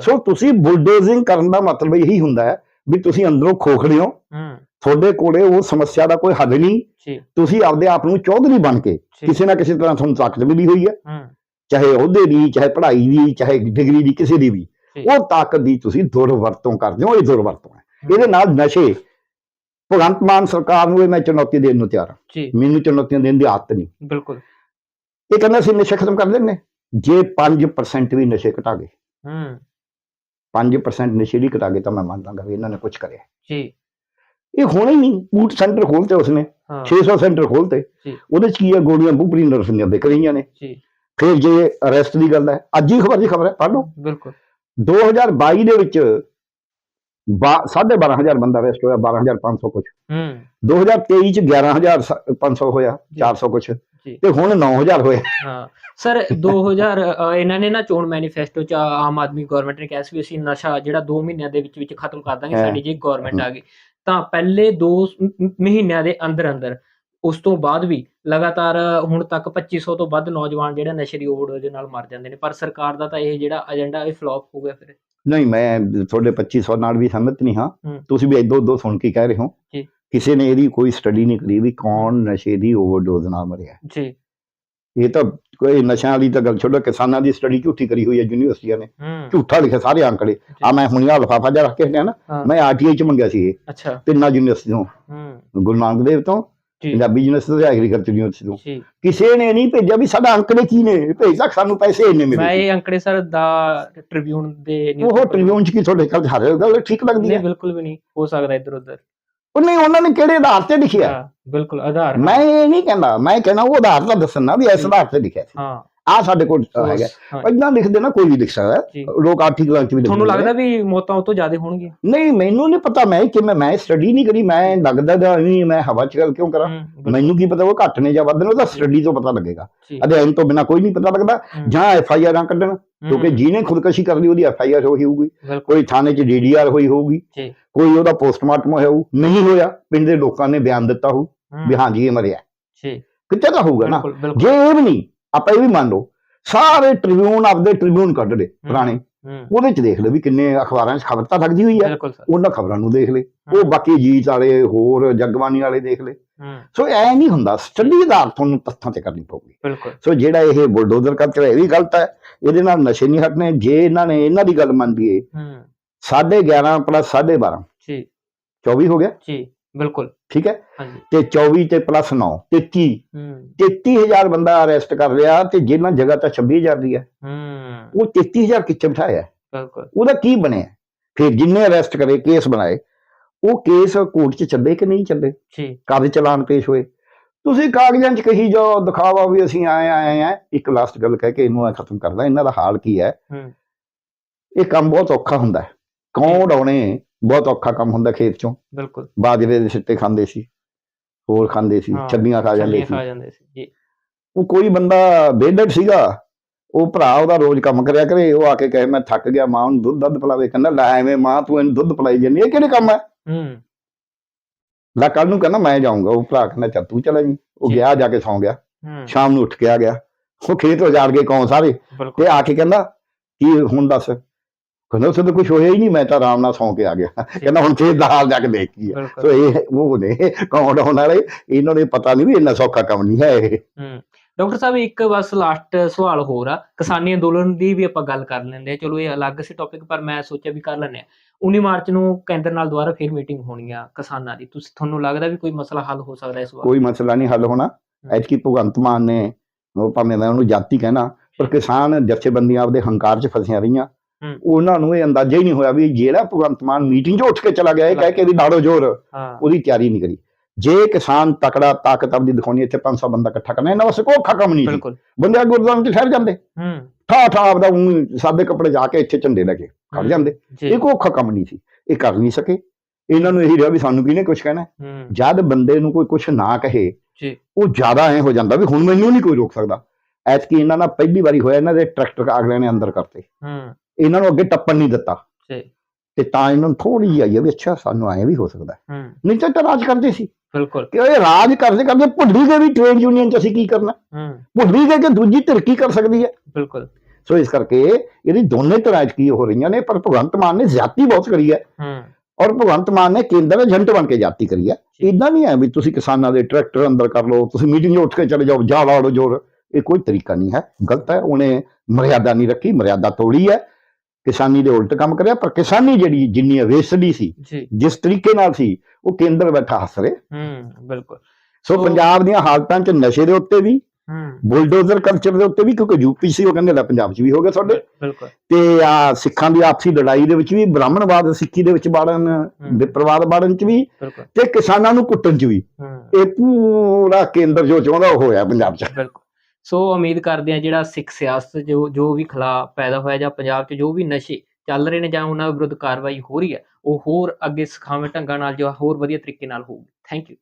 ਸੋ ਤੁਸੀਂ ਬੁਲਡੋਜ਼ਿੰਗ ਕਰਨ ਦਾ ਮਤਲਬ ਇਹੀ ਹੁੰਦਾ ਹੈ ਵੀ ਤੁਸੀਂ ਅੰਦਰੋਂ ਖੋਖਲੇ ਹੋ। ਤੁਹਾਡੇ ਕੋਲੇ ਉਹ ਸਮੱਸਿਆ ਦਾ ਕੋਈ ਹੱਲ ਨਹੀਂ। ਤੁਸੀਂ ਆਪਦੇ ਆਪ ਨੂੰ ਚੌਧਰੀ ਬਣ ਕੇ ਕਿਸੇ ਨਾ ਕਿਸੇ ਤਰ੍ਹਾਂ ਤੁਹਾਨੂੰ ਤਾਕਤ ਮਿਲੀ ਹੋਈ ਹੂੰ। ਚਾਹੇ ਅਹੁਦੇ ਦੀ ਚਾਹੇ ਪੜ੍ਹਾਈ ਦੀ ਚਾਹੇ ਡਿਗਰੀ ਦੀ ਕਿਸੇ ਦੀ ਵੀ। ਉਹ ਤਾਕਤ ਦੀ ਤੁਸੀਂ ਦੁਰਵਰਤੋਂ ਕਰਦੇ ਹੋ ਇਹ ਦੁਰਵਰਤੋਂ ਹੈ। ਇਹਦੇ ਨਾਲ ਨਸ਼ੇ ਭਗਵੰਤ ਮਾਨ ਸਰਕਾਰ ਨੂੰ ਇਹ ਮੈਂ ਚੁਣੌਤੀ ਦੇਣ ਨੂੰ ਤਿਆਰ ਹਾਂ। ਮੈਨੂੰ ਚੁਣੌਤੀਆਂ ਦੇਣ ਦੀ ਆਦਤ ਨਹੀਂ। ਬਿਲਕੁਲ। ਇਹ ਕਹਿੰਦਾ ਸੀ ਨਸ਼ੇ ਖਤਮ ਕਰ ਦਿੰਨੇ ਜੇ 5% ਵੀ ਨਸ਼ੇ ਘਟਾ ਗਏ। ਹੂੰ। 5% ਨਸ਼ੇ ਦੀ ਘਟਾ ਗਏ ਤਾਂ ਮੈਂ ਮੰਨ ਲਾਂਗਾ ਵੀ ਇਹਨਾਂ ਨੇ ਕੁਝ ਕਰਿਆ। ਜੀ। ਇਹ ਹੋਣਾ ਹੀ ਨਹੀਂ। ਬੂਟ ਸੈਂਟਰ ਖੋਲਤੇ ਉਸਨੇ। ਹਾਂ। 600 ਸੈਂਟਰ ਖੋਲਤੇ। ਉਹਦੇ ਚ ਕੀ ਹੈ? ਗੋਲੀਆਂ ਬੂਪਰੀ ਨਰਸਿੰਗਾਂ ਦੇ ਰਹੀਆਂ ਨੇ। ਜੀ। ਫਿਰ ਜੇ ਅਰੈਸਟ ਦੀ ਗੱਲ ਹੈ ਅੱਜ ਹੀ ਖਬਰ ਦੀ ਖਬਰ ਹੈ ਪੜ੍ਹ ਲਓ। ਬਿਲਕੁਲ। 2022 ਦੇ ਵਿੱਚ 12500 ਬੰਦਾ ਅਰੈਸਟ ਹੋਇਆ 12500 ਕੁਝ ਹੂੰ। 2023 ਚ 11500 ਹੋਇਆ ਜੀ। 400 ਕੁਝ। ਤੇ ਹੁਣ 9000 ਹੋਇਆ। ਹਾਂ। ਸਰ 2000 ਅ, ਇਹਨਾਂ ਨੇ ਨਾ ਚੋਣ ਮੈਨੀਫੈਸਟੋ ਚ ਆਮ ਆਦਮੀ ਗਵਰਨਮੈਂਟ ਨੇ ਕਿਹਾ ਸੀ ਅਸੀਂ ਨਸ਼ਾ ਜਿਹੜਾ 2 ਮਹੀਨਿਆਂ ਦੇ ਵਿੱਚ ਵਿੱਚ ਖਤਮ ਕਰ ਦਾਂਗੇ। ਸਾਡੀ ਜੇ ਗਵਰਨਮੈਂਟ ਆ ਗਈ। ਤਾਂ ਪਹਿਲੇ 2 ਮਹੀਨਿਆਂ ਦੇ ਅੰਦਰ ਅੰਦਰ ਉਸ ਤੋਂ ਬਾਅਦ ਵੀ ਲਗਾਤਾਰ ਹੁਣ ਤੱਕ 2500 ਤੋਂ ਵੱਧ ਨੌਜਵਾਨ ਜਿਹੜਾ ਨਸ਼ੇ ਦੀ ਓਵਰਡੋਜ਼ ਦੇ ਨਾਲ ਮਰ ਜਾਂਦੇ ਨੇ ਪਰ ਸਰਕਾਰ ਦਾ ਤਾਂ ਇਹ ਜਿਹੜਾ ਏਜੰਡਾ ਇਹ ਫਲॉप ਹੋ ਗਿਆ ਫਿਰ। ਨਹੀਂ ਮੈਂ ਤੁਹਾਡੇ 2500 ਨਾਲ ਵੀ ਸਹਿਮਤ ਨਹੀਂ ਹਾਂ। ਤੁਸੀਂ ਵੀ ਇਦੋਂ ਦੋ ਸੁਣ ਕੇ ਕਹਿ ਰਹੇ ਹੋ। ਜੀ। ਕਿਸੇ ਨੇ ਇਹਦੀ ਕੋਈ ਸਟੱਡੀ ਨਹੀਂ ਕਰੀ ਵੀ ਕੌਣ ਨਸ਼ੇ ਦੀ ਓਵਰਡੋਜ਼ ਨਾਲ ਮਰਿਆ। ਜੀ। ਇਹ ਤਾਂ ਕੋਈ ਨਸ਼ਿਆਂ ਵਾਲੀ ਤਾਂ ਗੱਲ ਛੱਡੋ ਕਿਸਾਨਾਂ ਦੀ ਸਟੱਡੀ ਝੂਠੀ ਕਰੀ ਹੋਈ ਹੈ ਯੂਨੀਵਰਸਿਟੀਆਂ ਨੇ। ਝੂਠਾ ਲਿਖਿਆ ਸਾਰੇ ਅੰਕੜੇ। ਆ ਮੈਂ ਹੁਣੀ ਆ ਲਫਾਫਾ ਜਿਹਾ ਰੱਖ ਕੇ ਹਟਿਆ ਨਾ। ਮੈਂ ਆਰਟੀਆਈ ਚ ਮੰਗਿਆ ਸੀ ਇਹ। ਅੱਛਾ। ਤਿੰਨਾਂ ਯੂਨੀਵਰਸਿਟੀ ਤੋਂ। ਹੂੰ। ਗੁਰੂ ਨਾਨਕ ਦੇਵ ਤੋਂ ਪੰਜਾਬੀ ਯੂਨੀਵਰਸਿਟੀ ਤੋਂ ਐਗਰੀਕਲਚਰ ਯੂਨੀਵਰਸਿਟੀ ਤੋਂ। ਕਿਸੇ ਨੇ ਨਹੀਂ ਭੇਜਿਆ ਵੀ ਸਾਡਾ ਅੰਕੜੇ ਕੀ ਨੇ ਭੇਜ ਤੱਕ ਸਾਨੂੰ ਪੈਸੇ ਇੰਨੇ ਮੈਂ ਮਿਲੇ ਇਹ ਅੰਕੜੇ ਸਰ ਦਾ ਟ੍ਰਿਬਿਊਨ ਦੇ ਉਹ ਟ੍ਰਿਬਿਊਨ ਚ ਕੀ ਤੁਹਾਡੇ ਕੱਲ ਹਰ ਗੱਲ ਠੀਕ ਲੱਗਦੀ ਹੈ? ਬਿਲਕੁਲ ਵੀ ਨਹੀਂ ਹੋ ਸਕਦਾ ਇੱਧਰ ਉੱਧਰ। ਉਹ ਨਹੀਂ ਉਹਨਾਂ ਨੇ ਕਿਹੜੇ ਆਧਾਰ ਤੇ ਲਿਖਿਆ? ਬਿਲਕੁਲ ਆਧਾਰ। ਮੈਂ ਇਹ ਨਹੀਂ ਕਹਿੰਦਾ ਮੈਂ ਕਹਿੰਦਾ ਉਹ ਆਧਾਰ ਦਾ ਦੱਸਣਾ ਵੀ ਇਸ ਆਧਾਰ ਤੇ ਲਿਖਿਆ ਸੀ। ਹਾਂ। ਆ ਸਾਡੇ ਕੋਲ ਹੈਗਾ। ਹਾਂ। ਇੰਨਾ ਲਿਖ ਦੇਣਾ ਕੋਈ ਵੀ ਲਿਖ ਸਕਦਾ। ਲੋਕ ਆਰਟੀਕਲਾਂ ਚ ਵੀ ਤੁਹਾਨੂੰ ਲੱਗਦਾ ਵੀ ਮੌਤਾਂ ਉਹ ਤੋਂ ਜ਼ਿਆਦਾ ਹੋਣਗੀਆਂ? ਨੇ। ਨਹੀਂ ਮੈਨੂੰ ਨਹੀਂ ਪਤਾ ਮੈਂ ਕਿ ਮੈਂ ਸਟੱਡੀ ਨਹੀਂ ਕਰੀ ਮੈਂ ਲੱਗਦਾ ਦਾ ਨਹੀਂ ਮੈਂ ਹਵਾ ਚ ਗੱਲ ਕਿਉਂ ਕਰਾਂ? ਮੈਨੂੰ ਕੀ ਪਤਾ ਉਹ ਘੱਟ ਨੇ ਜਾਂ ਵੱਧ ਨੇ ਉਹ ਤਾਂ ਸਟੱਡੀ ਤੋਂ ਪਤਾ ਲੱਗੇਗਾ। ਅਧਿਐਨ ਤੋਂ ਬਿਨਾ ਕੋਈ ਨਹੀਂ ਪਤਾ ਲੱਗਦਾ। ਜਾਂ ਐਫ ਆਈ ਆਰਾਂ ਕੱਢਣ ਕਿਉਂਕਿ ਜਿਹਨੇ ਖੁਦਕੁਸ਼ੀ ਕਰ ਲਈ ਉਹਦੀ ਐਫ ਆਈ ਆਰ ਹੋਈ ਹੋਊਗੀ। ਕੋਈ ਥਾਣੇ 'ਚ ਡੀਡੀਆਰ ਹੋਈ ਹੋਊਗੀ। ਕੋਈ ਉਹਦਾ ਪੋਸਟਮਾਰਟਮ ਹੋਇਆ ਹੋਊ। ਨਹੀਂ ਹੋਇਆ ਪਿੰਡ ਦੇ ਲੋਕਾਂ ਨੇ ਬਿਆਨ ਦਿੱਤਾ ਹੋਊ ਵੀ ਹਾਂ ਜੀ ਇਹ ਮਰਿਆ। ਕਿੱਥੇ ਤਾਂ ਹੋਊਗਾ ਨਾ? ਜੇ ਇਹ ਵੀ ਨਹੀਂ ਆਪਾਂ ਇਹ ਵੀ ਮੰਨ ਲਓ ਸਾਰੇ ਟ੍ਰਿਬਿਊਨ ਆਪਦੇ ਟ੍ਰਿਬਿਊਨ ਕੱਢ ਲਏ ਪੁਰਾਣੇ। ਉਹਦੇ 'ਚ ਦੇਖ ਲਓ ਵੀ ਕਿੰਨੇ ਅਖਬਾਰਾਂ 'ਚ ਖਬਰ ਤਾਂ ਲੱਗਦੀ ਹੋਈ ਹੈ ਉਹਨਾਂ ਖਬਰਾਂ ਨੂੰ ਦੇਖ ਹੂੰ, ਉਹ ਬਾਕੀ ਜੀਤ ਵਾਲੇ ਹੋਰ ਜਗਬਾਨੀ ਵਾਲੇ ਦੇਖ ਹੂੰ, ਸੋ ਐ ਨਹੀਂ ਹੁੰਦਾ ਸਟੱਡੀ ਆਧਾਰ ਤੁਹਾਨੂੰ ਤੱਥਾਂ ਤੇ ਕਰਨੀ ਪਊਗੀ। ਸੋ ਜਿਹੜਾ ਇਹ ਬੁਲਡੋਜ਼ਰ ਹੈ ਇਹ ਵੀ ਗਲਤ ਹੈ। ਇਹਦੇ ਨਾਲ ਨਸ਼ੇ ਨਹੀਂ ਹਟਨੇ ਜੇ ਇਹਨਾਂ ਨੇ ਇਹਨਾਂ ਦੀ ਗੱਲ ਮੰਨ ਲਈਏ ਹੂੰ, 11.5 ਪਲੱਸ 12.5 ਜੀ। 24 ਹੋ ਗਿਆ? ਜੀ। ਬਿਲਕੁਲ। ਠੀਕ ਹੈ? ਹਾਂਜੀ। ਤੇ 24 ਤੇ ਪਲੱਸ 9 33 ਹੂੰ। 33000 ਬੰਦਾ ਅਰੈਸਟ ਕਰ ਲਿਆ ਤੇ ਜਿਹਨਾਂ ਜਗ੍ਹਾ ਤਾਂ 26000 ਦੀ ਹੈ। ਹੂੰ। ਉਹ 33000 ਕਿੱਥੇ ਬਿਠਾਇਆ? ਬਿਲਕੁਲ। ਉਹਦਾ ਕੀ ਬਣਿਆ? ਫਿਰ ਜਿੰਨੇ ਅਰੈਸਟ ਕਰੇ ਕੇਸ ਬਣਾਏ ਉਹ ਕੇਸ ਕੋਰਟ 'ਚ ਚੱਲੇ ਕਿ ਨਹੀਂ ਚੱਲੇ? ਜੀ। ਕਾਗਜ਼ ਚਲਾਨ ਪੇਸ਼ ਹੋਏ। ਤੁਸੀਂ ਕਾਗਜ਼ਾਂ 'ਚ ਕਹੀ ਜਾਓ ਦਿਖਾਵਾ ਵੀ ਅਸੀਂ ਆਏ ਆਏ ਆ ਇੱਕ ਲਾਸਟ ਗੱਲ ਕਹਿ ਕੇ ਇਹਨੂੰ ਮੈਂ ਖਤਮ ਕਰਦਾ ਇਹਨਾਂ ਦਾ ਹਾਲ ਕੀ ਹੈ? ਹੂੰ। ਇਹ ਕੰਮ ਬਹੁਤ ਔਖਾ ਹੁੰਦਾ ਹੈ। ਕੌਂ ਉਡਾਉਣੇ ਬਹੁਤ ਔਖਾ ਕੰਮ ਹੁੰਦਾ ਖੇਤ 'ਚੋਂ। ਬਿਲਕੁਲ। ਬਾਜਰੇ ਦੇ ਸਿੱਟੇ ਖਾਂਦੇ ਸੀ ਹੋਰ ਖਾਂਦੇ ਸੀ ਹਾਂ, ਛੱਲੀਆਂ ਖਾ ਜਾਂਦੇ ਸੀ ਖਾ ਜਾਂਦੇ ਸੀ ਜੀ। ਉਹ ਕੋਈ ਬੰਦਾ ਬੇਡਡ ਸੀਗਾ ਉਹ ਭਰਾ ਉਹਦਾ ਰੋਜ਼ ਕੰਮ ਕਰਿਆ ਕਰੇ ਉਹ ਆ ਕੇ ਕਹੇ ਮੈਂ ਥੱਕ ਗਿਆ ਮਾਂ ਨੂੰ ਦੁੱਧ ਦੱਧ ਪਿਲਾਵੇ। ਕਹਿੰਦਾ ਲੈ ਐਵੇਂ ਮਾਂ ਤੂੰ ਇਹਨੂੰ ਦੁੱਧ ਪਿਲਾਈ ਜਾਂਦੀ ਇਹ ਕਿਹੜੇ ਕੰਮ ਹੈ ਹੂੰ। ਲੈ ਕੱਲ ਨੂੰ ਕਹਿੰਦਾ ਮੈਂ ਜਾਊਂਗਾ। ਉਹ ਭਰਾ ਕਹਿੰਦਾ ਚੱਲ ਤੂੰ ਚਲਾ ਜੀ ਉਹ। ਗਿਆ ਜਾ ਕੇ ਸੌਂ ਗਿਆ। ਸ਼ਾਮ ਨੂੰ ਉੱਠ ਕੇ ਆ ਗਿਆ। ਉਹ ਖੇਤ ਉਜਾੜ ਗਏ ਕੌਣ ਸਾਰੇ? ਤੇ ਆ ਕੇ ਕਹਿੰਦਾ ਕੀ ਹੁਣ ਦੱਸ? ਕਹਿੰਦਾ ਉਸੇ ਤਾਂ ਕੁਝ ਹੋਇਆ ਹੀ ਨਹੀਂ ਮੈਂ ਤਾਂ ਆਰਾਮ ਨਾਲ ਸੌਂ ਕੇ ਆ ਗਿਆ। ਕਹਿੰਦਾ ਹੁਣ ਖੇਤ ਦਾ ਹਾਲ ਜਾ ਕੇ ਦੇਖ ਕੀ ਹੈ ਸੋ ਇਹ ਉਹ ਨੇ ਕੌਣ ਹੋਣ ਵਾਲੇ? ਇਹਨਾਂ ਨੂੰ ਪਤਾ ਨਹੀਂ ਵੀ ਇੰਨਾ ਸੌਖਾ ਕੰਮ ਨਹੀਂ ਹੈ ਇਹ। ਡਾਕਟਰ ਸਾਹਿਬ ਇੱਕ ਬਸ ਲਾਸਟ ਸਵਾਲ ਹੋਰ ਆ। ਕਿਸਾਨੀ ਅੰਦੋਲਨ ਦੀ ਵੀ ਆਪਾਂ ਗੱਲ ਕਰ ਲੈਂਦੇ ਆ ਚਲੋ ਇਹ ਅਲੱਗ ਸੀ ਟੌਪਿਕ ਪਰ ਮੈਂ ਸੋਚਿਆ ਵੀ ਕਰ ਲੈਂਦੇ ਆ 19 ਮਾਰਚ ਨੂੰ ਕੇਂਦਰ ਨਾਲ ਦੁਬਾਰਾ ਫੇਰ ਮੀਟਿੰਗ ਹੋਣੀ ਆ ਕਿਸਾਨਾਂ ਦੀ। ਤੁਸੀਂ ਤੁਹਾਨੂੰ ਲੱਗਦਾ ਵੀ ਕੋਈ ਮਸਲਾ ਹੱਲ ਹੋ ਸਕਦਾ ਇਸ ਵਾਰ? ਕੋਈ ਮਸਲਾ ਨਹੀਂ ਹੱਲ ਹੋਣਾ। ਐਤਕੀ ਭਗਵੰਤ ਮਾਨ ਨੇ ਉਹ ਭਾਵੇਂ ਮੈਂ ਉਹਨੂੰ ਜਾਤੀ ਕਹਿਣਾ ਪਰ ਕਿਸਾਨ ਜਥੇਬੰਦੀਆਂ ਆਪਦੇ ਹੰਕਾਰ 'ਚ ਫਸੀਆਂ ਰਹੀਆਂ। ਉਹਨਾਂ ਨੂੰ ਇਹ ਅੰਦਾਜ਼ਾ ਹੀ ਨਹੀਂ ਹੋਇਆ ਵੀ ਜਿਹੜਾ ਭਗਵੰਤ ਮਾਨ ਮੀਟਿੰਗ 'ਚ ਉੱਠ ਕੇ ਚਲਾ ਗਿਆ ਇਹ ਕਹਿ ਕੇ ਵੀ ਨਾੜੋ ਜ਼ੋਰ ਉਹਦੀ ਤਿਆਰੀ ਨਹੀਂ ਕਰੀ। ਜੇ ਕਿਸਾਨ ਤਕੜਾ ਤਾਕਤ ਆਪਦੀ ਦਿਖਾਉਣੀ ਇੱਥੇ 500 ਬੰਦਾ ਇਕੱਠਾ ਕਰਨਾ ਇਹਨਾਂ ਵਾਸਤੇ ਕੋਈ ਔਖਾ ਕੰਮ ਨਹੀਂ ਸੀ। ਬੰਦੇ ਗੁਰਦੁਆਰੇ 'ਚ ਠਹਿਰ ਜਾਂਦੇ। ਠਾ ਠਾ ਆਪਦਾ ਸਾਦੇ ਕੱਪੜੇ ਜਾ ਕੇ ਇੱਥੇ ਝੰਡੇ ਲੈ ਕੇ ਖੜ। ਜਾਂਦੇ। ਇਹ ਕੋਈ ਔਖਾ ਕੰਮ ਨਹੀਂ ਸੀ। ਇਹ ਕਰ ਨਹੀਂ ਸਕੇ। ਇਹਨਾਂ ਨੂੰ ਇਹੀ ਰਿਹਾ ਵੀ ਸਾਨੂੰ ਕਿਹਨੇ ਕੁਝ ਕਹਿਣਾ? ਜਦ ਬੰਦੇ ਨੂੰ ਕੋਈ ਕੁਝ ਨਾ ਕਹੇ ਜੀ। ਉਹ ਜ਼ਿਆਦਾ ਐ ਹੋ ਜਾਂਦਾ ਵੀ ਹੁਣ ਮੈਨੂੰ ਨਹੀਂ ਕੋਈ ਰੋਕ ਸਕਦਾ। ਐਤਕੀ ਇਹਨਾਂ ਨਾਲ ਪਹਿਲੀ ਵਾਰੀ ਹੋਇਆ ਇਹਨਾਂ ਦੇ ਟਰੈਕਟਰ ਅਗਲੇ ਨੇ ਅੰਦਰ ਕਰਤੇ। ਇਹਨਾਂ ਨੂੰ ਅੱਗੇ ਟੱਪਣ ਨਹੀਂ ਦਿੱਤਾ। ਤੇ ਤਾਂ ਇਹਨਾਂ ਨੂੰ ਥੋੜੀ ਜਿਹੀ ਆਈ ਹੈ ਵੀ ਅੱਛਾ ਸਾਨੂੰ ਐਂ ਵੀ ਹੋ ਸਕਦਾ। ਨਹੀਂ ਤਾਂ ਰਾਜ ਕਰਦੇ ਸੀ। ਬਿਲਕੁਲ। ਕਿ ਇਹ ਰਾਜ ਕਰਦੇ ਕਰਦੇ ਭੁੱਲ ਗਏ ਵੀ ਟ੍ਰੇਡ ਯੂਨੀਅਨ ਚ ਅਸੀਂ ਕੀ ਕਰਨਾ? ਹੂੰ। ਭੁੱਲ ਗਏ ਕਿ ਦੂਜੀ ਧਿਰ ਕੀ ਕਰ ਸਕਦੀ ਹੈ। ਬਿਲਕੁਲ। ਸੋ ਇਸ ਕਰਕੇ ਇਹਦੀ ਦੋਨੇ ਤਰ੍ਹਾਂ ਕੀ ਹੋ ਰਹੀਆਂ ਨੇ ਪਰ ਭਗਵੰਤ ਮਾਨ ਨੇ ਜ਼ਿਆਤੀ ਬਹੁਤ ਕਰੀ ਹੈ। ਹੂੰ। ਔਰ ਭਗਵੰਤ ਮਾਨ ਨੇ ਕੇਂਦਰ ਏਜੰਟ ਬਣ ਕੇ ਜਾਤੀ ਕਰੀ ਹੈ। ਇਦਾਂ ਨਹੀਂ ਹੈ ਵੀ ਤੁਸੀਂ ਕਿਸਾਨਾਂ ਦੇ ਟਰੈਕਟਰ ਅੰਦਰ ਕਰ ਲਓ ਤੁਸੀਂ ਮੀਟਿੰਗ ਉੱਠ ਕੇ ਚਲੇ ਜਾਓ ਜਾ ਲਾੜੋ ਜੋਰ। ਇਹ ਕੋਈ ਤਰੀਕਾ ਨਹੀਂ ਹੈ। ਗਲਤ ਹੈ ਉਹਨੇ ਮਰਿਆਦਾ ਨਹੀਂ ਰੱਖੀ ਮਰਿਆਦਾ ਤੋੜੀ ਹੈ। ਕਿਸਾਨੀ ਦੇ ਉਲਟ ਕੰਮ ਕਰਿਆ ਪਰ ਕਿਸਾਨੀ ਜਿਹੜੀ ਜਿੰਨੀ ਵੇਸੜੀ ਸੀ ਜਿਸ ਤਰੀਕੇ ਨਾਲ ਸੀ ਉਹ ਕੇਂਦਰ ਬੈਠਾ ਹੱਸ ਰਿਹਾ। ਹੂੰ ਬਿਲਕੁਲ। ਸੋ ਪੰਜਾਬ ਦੀਆਂ ਹਾਲਤਾਂ 'ਚ ਨਸ਼ੇ ਦੇ ਉੱਤੇ ਵੀ ਹੂੰ। ਬੁਲਡੋਜ਼ਰ ਕਲਚਰ ਦੇ ਉੱਤੇ ਵੀ ਕਿਉਂਕਿ ਯੂਪੀ ਸੀ ਉਹ ਕਹਿੰਦੇ ਲੈ ਪੰਜਾਬ 'ਚ ਵੀ ਹੋ ਗਿਆ ਤੁਹਾਡੇ ਬਿਲਕੁਲ। ਤੇ ਆ ਸਿੱਖਾਂ ਦੀ ਆਪਸੀ ਲੜਾਈ ਦੇ ਵਿੱਚ ਵੀ ਬ੍ਰਾਹਮਣਵਾਦ ਸਿੱਖੀ ਦੇ ਵਿੱਚ ਬਾੜਨ ਵਿਪਰਵਾਦ ਬਾੜਨ 'ਚ ਵੀ ਤੇ ਕਿਸਾਨਾਂ ਨੂੰ ਕੁੱਟਣ 'ਚ ਵੀ। ਇਹ ਪੂਰਾ ਕੇਂਦਰ ਜੋ ਚਾਹੁੰਦਾ ਉਹ ਹੋਇਆ ਪੰਜਾਬ 'ਚ। ਬਿਲਕੁਲ। ਸੋ ਉਮੀਦ ਕਰਦੇ ਆ ਜਿਹੜਾ ਸਿੱਖ ਸਿਆਸਤ ਜੋ ਜੋ ਵੀ ਖਲਾ ਪੈਦਾ ਹੋਇਆ ਜਾਂ ਪੰਜਾਬ 'ਚ ਜੋ ਵੀ ਨਸ਼ੇ ਚੱਲ ਰਹੇ ਨੇ ਜਾਂ ਉਹਨਾਂ ਵਿਰੁੱਧ ਕਾਰਵਾਈ ਹੋ ਰਹੀ ਹੈ, ਉਹ ਹੋਰ ਅੱਗੇ ਸਿਖਾਵੇਂ ਢੰਗਾਂ ਨਾਲ ਜੋ ਹੋਰ ਵਧੀਆ ਤਰੀਕੇ ਨਾਲ ਹੋਊਗੀ। Thank you